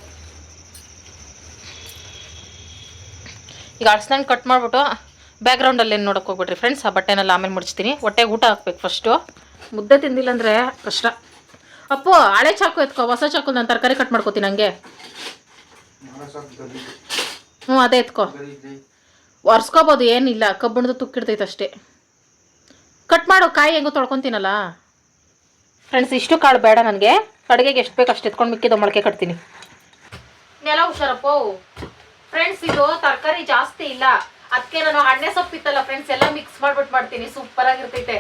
ಈಗ ಅಳಸನ್ನ ಕಟ್ ಮಾಡಿಬಿಟ್ಟು ಬ್ಯಾಕ್ಗ್ರೌಂಡಲ್ಲಿ ಏನು ನೋಡೋಕೆ ಹೋಗ್ಬಿಡ್ರಿ ಫ್ರೆಂಡ್ಸ್ ಆ ಬಟ್ಟೆನೆಲ್ಲ ಆಮೇಲೆ ಮುಡಿಸ್ತೀನಿ. ಹೊಟ್ಟೆಗೆ ಊಟ ಹಾಕ್ಬೇಕು ಫಸ್ಟು ಮುದ್ದೆ ತಿಂದಿಲ್ಲ ಅಂದರೆ ಕಷ್ಟ. ಅಪ್ಪು, ಹಳೆ ಚಾಕು ಎತ್ಕೋ, ಹೊಸ ಚಾಕು ನಾನು ತರಕಾರಿ ಕಟ್ ಮಾಡ್ಕೋತೀನಿ ಹಂಗೆ. ಹ್ಞೂ ಅದೇ ಎತ್ಕೋ. ಒರ್ಸ್ಕೋಬೋದು ಏನಿಲ್ಲ. ಕಬ್ಬಿಣದ ತುಕ್ಕಿಡ್ತೈತೆ ಅಷ್ಟೇ. ಕಟ್ ಮಾಡೋ ಕಾಯಿ ಹೆಂಗೋ ತೊಳ್ಕೊತೀನಲ್ಲ? ಫ್ರೆಂಡ್ಸ್ ಇಷ್ಟು ಕಾಳು ಬೇಡ ನನಗೆ. ಅಡುಗೆಗೆ ಎಷ್ಟು ಬೇಕು ಅಷ್ಟು ಎತ್ಕೊಂಡು ಮಿಕ್ಕಿದ ಮೊಳಕೆ ಕಟ್ತೀನಿ. ನೆಲ ಹುಷಾರಪ್ಪ. ಫ್ರೆಂಡ್ಸ್ ಇದು ತರಕಾರಿ ಜಾಸ್ತಿ ಇಲ್ಲ. ಅದಕ್ಕೆ ನಾನು ಹಣ್ಣೆ ಸೊಪ್ಪಿತ್ತಲ್ಲ ಫ್ರೆಂಡ್ಸ್ ಎಲ್ಲ ಮಿಕ್ಸ್ ಮಾಡ್ಬಿಟ್ಟು ಮಾಡ್ತೀನಿ. ಸೂಪರ್ ಆಗಿರ್ತೈತೆ.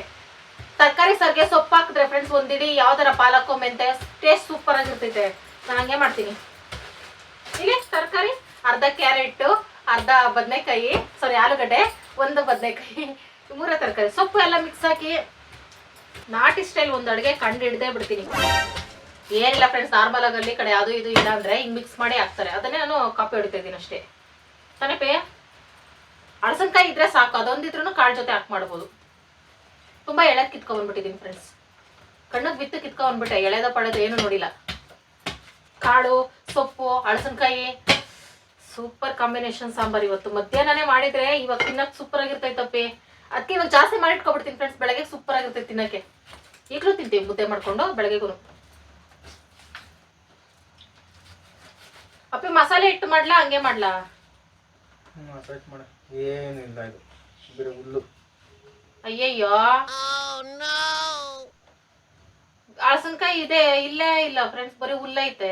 ತರಕಾರಿ ಸರ್ಗೆ ಸೊಪ್ಪು ಹಾಕಿದ್ರೆ ಫ್ರೆಂಡ್ಸ್ ಒಂದಿಡಿ ಯಾವ್ದಾರ ಪಾಲಕ್ಕು ಮೆಂತೆ ಟೇಸ್ಟ್ ಸೂಪರ್ ಆಗಿರ್ತೈತೆ. ನಾನು ಹಂಗೆ ಮಾಡ್ತೀನಿ. ಇಲ್ಲಿ ತರಕಾರಿ? ಅರ್ಧ ಕ್ಯಾರೆಟ್. ಅರ್ಧ ಬದನೆಕಾಯಿ ಸಾರಿ ಆಲೂಗಡ್ಡೆ, ಒಂದು ಬದನೆಕಾಯಿ, ಮೂರೇ ತರಕಾರಿ. ಸೊಪ್ಪು ಎಲ್ಲ ಮಿಕ್ಸ್ ಹಾಕಿ ನಾಟಿ ಸ್ಟೈಲ್ ಒಂದು ಅಡುಗೆ ಕಂಡು ಹಿಡ್ದೇ ಬಿಡ್ತೀನಿ. ಏನಿಲ್ಲ ಫ್ರೆಂಡ್ಸ್ ನಾರ್ಮಲ್ ಆಗಿ ಅಲ್ಲಿ ಕಡೆ ಅದು ಇದು ಇಲ್ಲ ಅಂದ್ರೆ ಹಿಂಗೆ ಮಿಕ್ಸ್ ಮಾಡಿ ಹಾಕ್ತಾರೆ. ಅದನ್ನೇ ನಾನು ಕಾಪಿ ಹೊಡಿತಾ ಇದ್ದೀನಿ ಅಷ್ಟೇ. ತಾನೇ ಪೇ ಅಳಸನ್ಕಾಯಿ ಇದ್ರೆ ಸಾಕು ಅದೊಂದಿದ್ರು ಕಾಳು ಜೊತೆ ಹಾಕಿ ಮಾಡ್ಬೋದು. ತುಂಬಾ ಎಳೆದ್ ಕಿತ್ಕೊಂಡ್ಬಂದ್ಬಿಟ್ಟಿದ್ದೀನಿ ಫ್ರೆಂಡ್ಸ್ ಕಣ್ಣಿಗೆ ಬಿತ್ತು ಕಿತ್ಕೊಂಡ್ಬಿಟ್ಟೆ ಎಳೆದ ಪಡೆದು ಏನು ನೋಡಿಲ್ಲ. ಕಾಳು, ಸೊಪ್ಪು ಅಳಸನ್ಕಾಯಿ ಸೂಪರ್ ಕಾಂಬಿನೇಷನ್ ಸಾಂಬಾರ್ ಇವತ್ತು. ಮಧ್ಯಾಹ್ನನೇ ಮಾಡಿದ್ರೆ ಇವಾಗ ತಿನ್ನಕ್ ಸೂಪರ್ ಆಗಿರ್ತೈತಪ್ಪಿ ಅದಕ್ಕೆ ಇವಾಗ ಜಾಸ್ತಿ ಮಾಡಿಟ್ಕೊಬಿಡ್ತೀನಿ ಫ್ರೆಂಡ್ಸ್ ಬೆಳಗ್ಗೆ ಸೂಪರ್ ಆಗಿರ್ತೈತೆ ತಿನ್ನಕ್ಕೆ. ಈಗಲೂ ತಿಂತೀವಿ ಮುದ್ದೆ ಮಾಡ್ಕೊಂಡು ಬೆಳಗ್ಗೆಗೂ ಅಪ್ಪಿ ಮಸಾಲೆ ಇಟ್ಟು ಮಾಡ್ಲಾ ಹಂಗೆ ಮಾಡ್ಲಾ? ಮಾಡ. ಏನಿಲ್ಲ ಇದು. ಅಯ್ಯಯ್ಯೋ. ಅಳಸನ್ಕಾಯಿ ಇದೆ ಇಲ್ಲೇ ಇಲ್ಲ ಫ್ರೆಂಡ್ಸ್ ಬರೀ ಹುಲ್ಲೈತೆ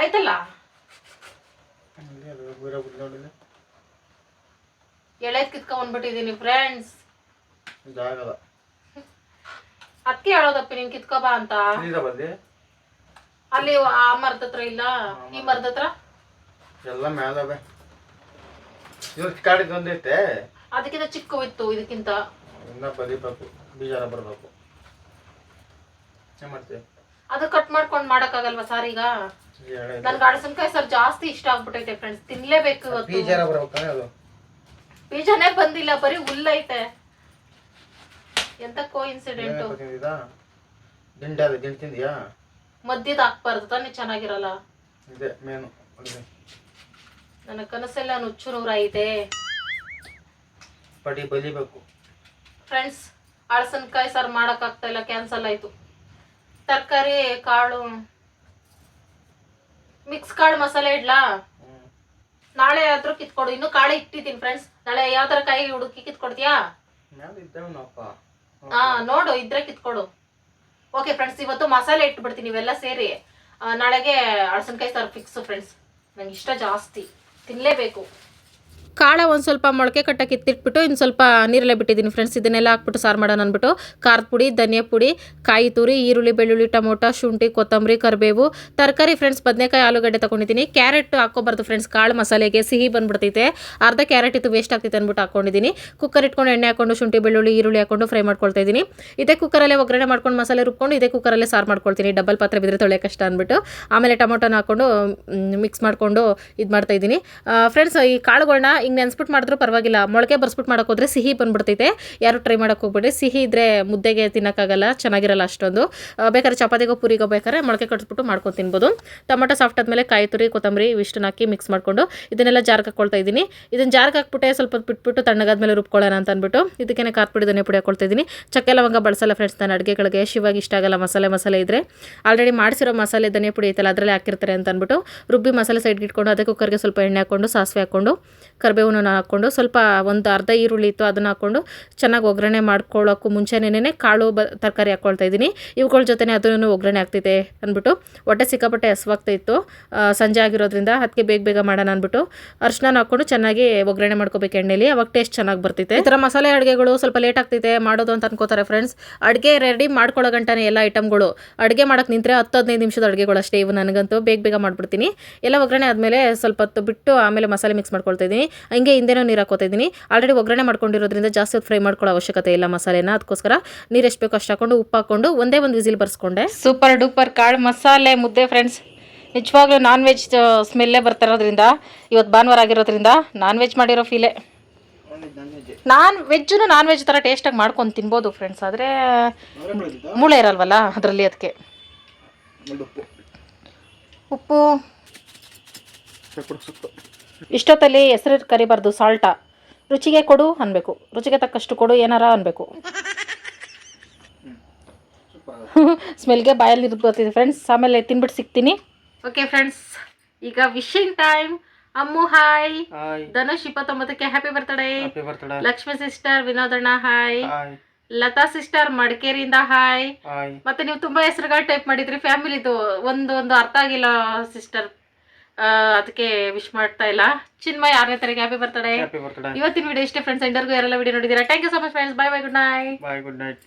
ಆಯ್ತಲ್ಲ? ಎಳೆದ್ ಕಿತ್ಕೊಂಡ್ಬಿಟ್ಟಿದೀನಿ ಫ್ರೆಂಡ್ಸ್ ಇದಾಗಲ್ಲ ಅದಕ್ಕೆ ಹೇಳೋದಪ್ಪ ನೀನ್ ಕಿತ್ಕೋಬಾ ಅಂತ. ಅಲ್ಲಿ ಆ ಮರದ ಹತ್ರ ಇಲ್ಲ? ಈ ಮರದ ಹತ್ರ? ಎಲ್ಲ ಮೇಲವೆ ಇವ್ರು ಒಂದೈತೆ ಅದಕ್ಕಿಂತ ಚಿಕ್ಕ ಇತ್ತು ಇದಕ್ಕಿಂತ. ಇನ್ನ ಬಲಿಬೇಕು ಬೀಜಾರ ಬರ್ಬೇಕು. ಏನ್ ಮಾಡ್ತೀವಿ ಅದು ಕಟ್ ಮಾಡ್ಕೊಂಡ್ ಮಾಡಕ್ಕಾಗಲ್ವಾ ಸಾರ್ ಈಗ ಈ ಎಳೆ ಇದೆ. ನನ್ಗೆ ಅಳಸನ್ಕಾಯಿ ಸರ್ ಜಾಸ್ತಿ ಇಷ್ಟ ಆಗ್ಬಿಟ್ಟೈತೆ ಫ್ರೆಂಡ್ಸ್ ತಿನ್ಲೇಬೇಕು ಇವತ್ತು. ಬೀಜಾರ ಅದು ಬೀಜನೇ ಬಂದಿಲ್ಲ ಬರೀ ಹುಲ್ಲೈತೆ. ಎಂತ ಕೋ ಇನ್ಸಿಡೆಂಟ್ ತಿಂದಿದ್ದ? ದಿಂಡ ಅದು ದಿಂಡು ತಿಂದಿಯಾ? ಮದ್ಯದ ಹಾಕ್ಬಾರ್ದು ತಾನೇ ಚೆನ್ನಾಗಿರಲ್ಲ. ಇದೆ ಮೇನು. ನನ್ನ ಕನಸೆಲ್ಲ ನುಚ್ಚು ನೂರಾಯಿತೆ ಪಡಿ ಬಲಿಬೇಕು. ಫ್ರೆಂಡ್ಸ್ ಅಳಸನ್ಕಾಯಿ ಸಾರು ಮಾಡಕ್ ಆಗ್ತಾ ಇಲ್ಲ ಕ್ಯಾನ್ಸಲ್ ಆಯ್ತು. ತರಕಾರಿ ಕಾಳು ಮಿಕ್ಸ್ ಕಾಳು ಮಸಾಲೆ ಇಡ್ಲಾ? ನಾಳೆ ಆದ್ರೂ ಕಿತ್ಕೊಡು. ಇನ್ನು ಕಾಳು ಇಟ್ಟಿದ್ದೀನಿ ಫ್ರೆಂಡ್ಸ್ ನಾಳೆ ಯಾವ ತರ ಕಾಯಿ ಹುಡುಕಿ ಕಿತ್ಕೊಡ್ತೀಯಾ? ಹಾ ನೋಡು. ಇದ್ರೆ ಕಿತ್ಕೊಡು. ಓಕೆ ಫ್ರೆಂಡ್ಸ್ ಇವತ್ತು ಮಸಾಲೆ ಇಟ್ಬಿಡ್ತೀನಿ ಇವೆಲ್ಲ ಸೇರಿ. ನಾಳೆಗೆ ಅಳಸನ್ಕಾಯಿ ಸಾರು ಫಿಕ್ಸ್ ಫ್ರೆಂಡ್ಸ್ ನಂಗೆ ಇಷ್ಟ ಜಾಸ್ತಿ. ತಿನ್ನಲೇಬೇಕು ಕಾಳ ಒಂದು ಸ್ವಲ್ಪ ಮೊಳಕೆ ಕಟ್ಟಕ್ಕೆ ಎತ್ತಿಟ್ಬಿಟ್ಟು ಇನ್ನು ಸ್ವಲ್ಪ ನೀರಲ್ಲೇ ಬಿಟ್ಟಿದ್ದೀನಿ ಫ್ರೆಂಡ್ಸ್ ಇದನ್ನೆಲ್ಲ ಹಾಕ್ಬಿಟ್ಟು ಸಾರು ಮಾಡೋಣ ಅಂದ್ಬಿಟ್ಟು ಖಾರದ ಪುಡಿ, ಧನಿಯಾ ಪುಡಿ, ಕಾಯಿ ತುರಿ, ಈರುಳ್ಳಿ, ಬೆಳ್ಳುಳ್ಳಿ, ಟೊಮೊಟೊ, ಶುಂಠಿ, ಕೊತ್ತಂಬರಿ, ಕರಿಬೇವು, ತರಕಾರಿ ಫ್ರೆಂಡ್ಸ್ ಬದನೆಕಾಯಿ, ಆಲೂಗಡ್ಡೆ ತೊಗೊಂಡಿದ್ದೀನಿ. ಕ್ಯಾರೆಟ್ ಹಾಕೋಬಾರ್ದು ಫ್ರೆಂಡ್ಸ್ ಕಾಳು ಮಸಾಲೆಗೆ ಸಿಹಿ ಬಂದ್ಬಿಡ್ತೈತೆ. ಅರ್ಧ ಕ್ಯಾರೆಟ್ ಇತ್ತು ವೇಸ್ಟ್ ಆಗ್ತೈತೆ ಅಂದ್ಬಿಟ್ಟು ಹಾಕೊಂಡಿದ್ದೀನಿ. ಕುಕ್ಕರ್ ಇಟ್ಕೊಂಡು ಎಣ್ಣೆ ಹಾಕೊಂಡು ಶುಂಠಿ, ಬೆಳ್ಳುಳ್ಳಿ, ಈರುಳ್ಳಿ ಹಾಕೊಂಡು ಫ್ರೈ ಮಾಡ್ಕೊಳ್ತಾ ಇದ್ದೀನಿ. ಇದೇ ಕುಕ್ಕರಲ್ಲೇ ಒಗ್ಗರಣೆ ಮಾಡ್ಕೊಂಡು ಮಸಾಲೆ ರುಬ್ಕೊಂಡು ಇದೇ ಕುಕ್ಕರಲ್ಲೇ ಸಾರು ಮಾಡ್ಕೊಳ್ತೀನಿ. ಡಬಲ್ ಪಾತ್ರೆ ಬಿದ್ದರೆ ತೊಳೆ ಕಷ್ಟ ಅಂದ್ಬಿಟ್ಟು. ಆಮೇಲೆ ಟೊಮೊಟೊನ ಹಾಕೊಂಡು ಮಿಕ್ಸ್ ಮಾಡಿಕೊಂಡು ಇದು ಮಾಡ್ತಾ ಇದ್ದೀನಿ ಫ್ರೆಂಡ್ಸ್ ಈ ಕಾಳುಗಳನ್ನ ಹಿಂಗೆ ನೆನ್ಸ್ಬಿಟ್ಟು ಮಾಡಿದ್ರು ಪರವಾಗಿಲ್ಲ. ಮೊಳಕೆ ಬರ್ಸ್ಬಿಟ್ಟು ಮಾಡೋಕೆ ಹೋದ್ರೆ ಸಿಹಿ ಬಂದ್ಬಿಡ್ತೈತೆ. ಯಾರು ಟ್ರೈ ಮಾಡೋಕೆ ಹೋಗ್ಬೇಡಿ ಸಿಹಿ ಇದ್ರೆ ಮುದ್ದೆಗೆ ತಿನ್ನೋಕ್ಕಾಗಲ್ಲ, ಚೆನ್ನಾಗಿರಲ್ಲ ಅಷ್ಟೊಂದು. ಬೇಕಾದ್ರೆ ಚಪಾತಿಗೋ ಪೂರಿಗೋ ಬೇಕಾದ್ರೆ ಮೊಳಕೆ ಕಟ್ಸ್ಬಿಟ್ಟು ಮಾಡ್ಕೊಂಡು ತಿನ್ಬೋದು. ಟೊಮೊಟೊ ಸಾಫ್ಟ್ ಆದಮೇಲೆ ಕಾಯಿ ತುರಿ, ಕೊತ್ತಂಬರಿ ಇವಿಷ್ಟನ್ನ ಹಾಕಿ ಮಿಕ್ಸ್ ಮಾಡಿಕೊಂಡು ಇದನ್ನೆಲ್ಲ ಜಾರ್ಗೆ ಹಾಕ್ಕೊಳ್ತಾ ಇದ್ದೀನಿ. ಇದನ್ನು ಜಾರ್ಗೆ ಹಾಕ್ಬಿಟ್ಟೆ ಸ್ವಲ್ಪ ಬಿಟ್ಬಿಟ್ಟು ತಣ್ಣಗಾದ್ಮೇಲೆ ರುಬ್ಕೊಳ್ಳೋಣ ಅಂತ ಅಂದ್ಬಿಟ್ಟು ಇದಕ್ಕೇನೆ ಕಾರ್ಪುಡಿ ಪುಡಿ ಧನಿಯಾ ಪುಡಿ ಹಾಕ್ಕೊಳ್ತಾ ಇದ್ದೀನಿ. ಚಕ್ಕೆ ಲವಂಗ ಬಳಸಲ್ಲ ಫ್ರೆಂಡ್ಸ್ ನಾನು ಅಡುಗೆಗಳಿಗೆ ಶಿವಾಗಿ ಇಷ್ಟ ಆಗಲ್ಲ ಮಸಾಲೆ ಮಸಾಲೆ ಇದ್ರೆ. ಆಲ್ರೆಡಿ ಮಾಡಿಸಿರೋ ಮಸಾಲೆ ಧನಿಯಾ ಪುಡಿ ಐತಲ್ಲ, ಅದರಲ್ಲಿ ಹಾಕಿರ್ತಾರೆ ಅಂತ ಅಂದ್ಬಿಟ್ಟು ರುಬ್ಬಿ ಮಸಾಲೆ ಸೈಡ್ಗೆ ಇಟ್ಕೊಂಡು, ಅದೇ ಕುಕ್ಕರ್ಗೆ ಸ್ವಲ್ಪ ಎಣ್ಣೆ ಹಾಕ್ಕೊಂಡು ಸಾಸಿವೆ ಹಾಕ್ಕೊಂಡು ಕರಿಬೇವನ್ನ ಹಾಕ್ಕೊಂಡು ಸ್ವಲ್ಪ ಒಂದು ಅರ್ಧ ಈರುಳ್ಳಿ ಇತ್ತು ಅದನ್ನು ಹಾಕ್ಕೊಂಡು ಚೆನ್ನಾಗಿ ಒಗ್ಗರಣೆ ಮಾಡ್ಕೊಳ್ಳೋಕ್ಕೂ ಮುಂಚೆನೇ ಕಾಳು ಬ ತರಕಾರಿ ಹಾಕ್ಕೊಳ್ತಾ ಇದ್ದೀನಿ. ಇವುಗಳ ಜೊತೆನೇ ಅದನ್ನು ಒಗ್ಗರಣೆ ಆಗ್ತಿದೆ ಅಂದ್ಬಿಟ್ಟು. ಹೊಟ್ಟೆ ಸಿಕ್ಕಾಪಟ್ಟೆ ಹಸುವಾಗ್ತಾ ಇತ್ತು. ಸಂಜೆ ಆಗಿರೋದ್ರಿಂದ ಅದಕ್ಕೆ ಬೇಗ ಬೇಗ ಮಾಡೋಣ ಅಂದ್ಬಿಟ್ಟು ಅರ್ಶನ ಹಾಕ್ಕೊಂಡು ಚೆನ್ನಾಗಿ ಒಗ್ಗರಣೆ ಮಾಡ್ಕೋಬೇಕು ಎಣ್ಣೆಲಿ. ಅವಾಗ ಟೇಸ್ಟ್ ಚೆನ್ನಾಗಿ ಬರ್ತೈತೆ ಈ ಥರ ಮಸಾಲೆ ಅಡುಗೆಗಳು ಸ್ವಲ್ಪ ಲೇಟ್ ಆಗ್ತಿದೆ ಮಾಡೋದು ಅಂತ ಅನ್ಕೋತಾರೆ ಫ್ರೆಂಡ್ಸ್. ಅಡುಗೆ ರೆಡಿ ಮಾಡ್ಕೊಳ್ಳೋ ಗಂಟನೇ ಎಲ್ಲ ಐಟಮ್ಗಳು. ಅಡುಗೆ ಮಾಡೋಕ್ಕೆ ನಿಂತರೆ ಹತ್ತು ಹದಿನೈದು ನಿಮಿಷದ ಅಡುಗೆಗಳು ಅಷ್ಟೇ ಇವು ನನಗಂತೂ. ಬೇಗ ಬೇಗ ಮಾಡಿಬಿಡ್ತೀನಿ. ಎಲ್ಲ ಒಗ್ಗರಣೆ ಆದಮೇಲೆ ಸ್ವಲ್ಪ ಹೊತ್ತು ಬಿಟ್ಟು ಆಮೇಲೆ ಮಸಾಲೆ ಮಿಕ್ಸ್ ಮಾಡ್ಕೊಳ್ತಾ ಇದ್ದೀನಿ. ಹಂಗೆ ಹಿಂದೆನೂ ನೀರು ಹಾಕೋತಾ ಇದ್ದೀನಿ. ಆಲ್ರೆಡಿ ಒಗ್ಗರಣೆ ಮಾಡ್ಕೊಂಡಿರೋದ್ರಿಂದ ಜಾಸ್ತಿ ಹೊತ್ತು ಫ್ರೈ ಮಾಡ್ಕೊಳ್ಳೋ ಅವಶ್ಯಕತೆ ಇಲ್ಲ ಮಸಾಲೆನ. ಅದಕ್ಕೋಸ್ಕರ ನೀರು ಎಷ್ಟು ಬೇಕೋ ಅಷ್ಟು ಹಾಕೊಂಡು ಉಪ್ಪು ಹಾಕೊಂಡು ಒಂದೇ ಒಂದು ವಿಸಿಲ್ ಬರ್ಸ್ಕೊಂಡೆ. ಸೂಪರ್ ಡೂಪರ್ ಕಾಳು ಮಸಾಲೆ ಮುದ್ದೆ ಫ್ರೆಂಡ್ಸ್ ನಿಜವಾಗ್ಲೂ ನಾನ್ ವೆಜ್ ಸ್ಮೆಲ್ಲೇ ಬರ್ತಾ ಇರೋದ್ರಿಂದ ಇವತ್ತು ಭಾನುವಾರ ಆಗಿರೋದ್ರಿಂದ ನಾನ್ ವೆಜ್ ಮಾಡಿರೋ ಫೀಲೇ ನಾನ್ ವೆಜ್ಜು ನಾನ್ ವೆಜ್ ಥರ ಟೇಸ್ಟಾಗಿ ಮಾಡ್ಕೊಂಡು ತಿನ್ಬೋದು ಫ್ರೆಂಡ್ಸ್ ಆದರೆ ಮೂಳೆ ಇರಲ್ವಲ್ಲ ಅದರಲ್ಲಿ ಅದಕ್ಕೆ ಉಪ್ಪು. ಇಷ್ಟೊತ್ತಲ್ಲಿ ಹೆಸರು ಕರಿಬಾರ್ದು ಸಾಲ್ಟ ರುಚಿಗೆ ಕೊಡು ಅನ್ಬೇಕು. ರುಚಿಗೆ ತಕ್ಕಷ್ಟು ಕೊಡು ಏನಾರ ಅನ್ಬೇಕು. ಸ್ಮೆಲ್ಗೆ ಬಾಯಲ್ಲಿ ಇರ್ಬೋದಿದೆ ಬರ್ತಿದೆ ಫ್ರೆಂಡ್ಸ್ ಆಮೇಲೆ ತಿನ್ಬಿಟ್ಟು ಸಿಗ್ತೀನಿ. ಓಕೆ ಫ್ರೆಂಡ್ಸ್ ಈಗ wishing time Ammu hi Dhanush ಇಪ್ಪತ್ತೊಂಬತ್ತಕ್ಕೆ happy birthday Lakshmi sister ವಿನೋದಣ್ಣ ಹಾಯ್ ಲತಾ ಸಿಸ್ಟರ್ ಮಡಿಕೇರಿಯಿಂದ ಹಾಯ್ ಹಾಯ್ ಮತ್ತೆ ನೀವು ತುಂಬಾ ಹೆಸರುಗಳು ಟೈಪ್ ಮಾಡಿದ್ರಿ. ಫ್ಯಾಮಿಲಿದು ಒಂದು ಒಂದು ಅರ್ಥ ಆಗಿಲ್ಲ ಸಿಸ್ಟರ್ ಅದಕ್ಕೆ ವಿಶ್ ಮಾಡ್ತಾ ಇಲ್ಲ. ಚಿನ್ಮಯ್ ಆರನೇ ತಾರೀಕು ಹ್ಯಾಪಿ ಬರ್ತ್ಡೇ ಇವತ್ತಿನ ವಿಡಿಯೋ ಇಷ್ಟೇ ಫ್ರೆಂಡ್ಸ್ ಎಲ್ಲರಿಗೂ ಯಾರೆಲ್ಲ ವಿಡಿಯೋ ನೋಡಿದ್ದೀರಾ? Thank you so much friends bye bye good night bye good night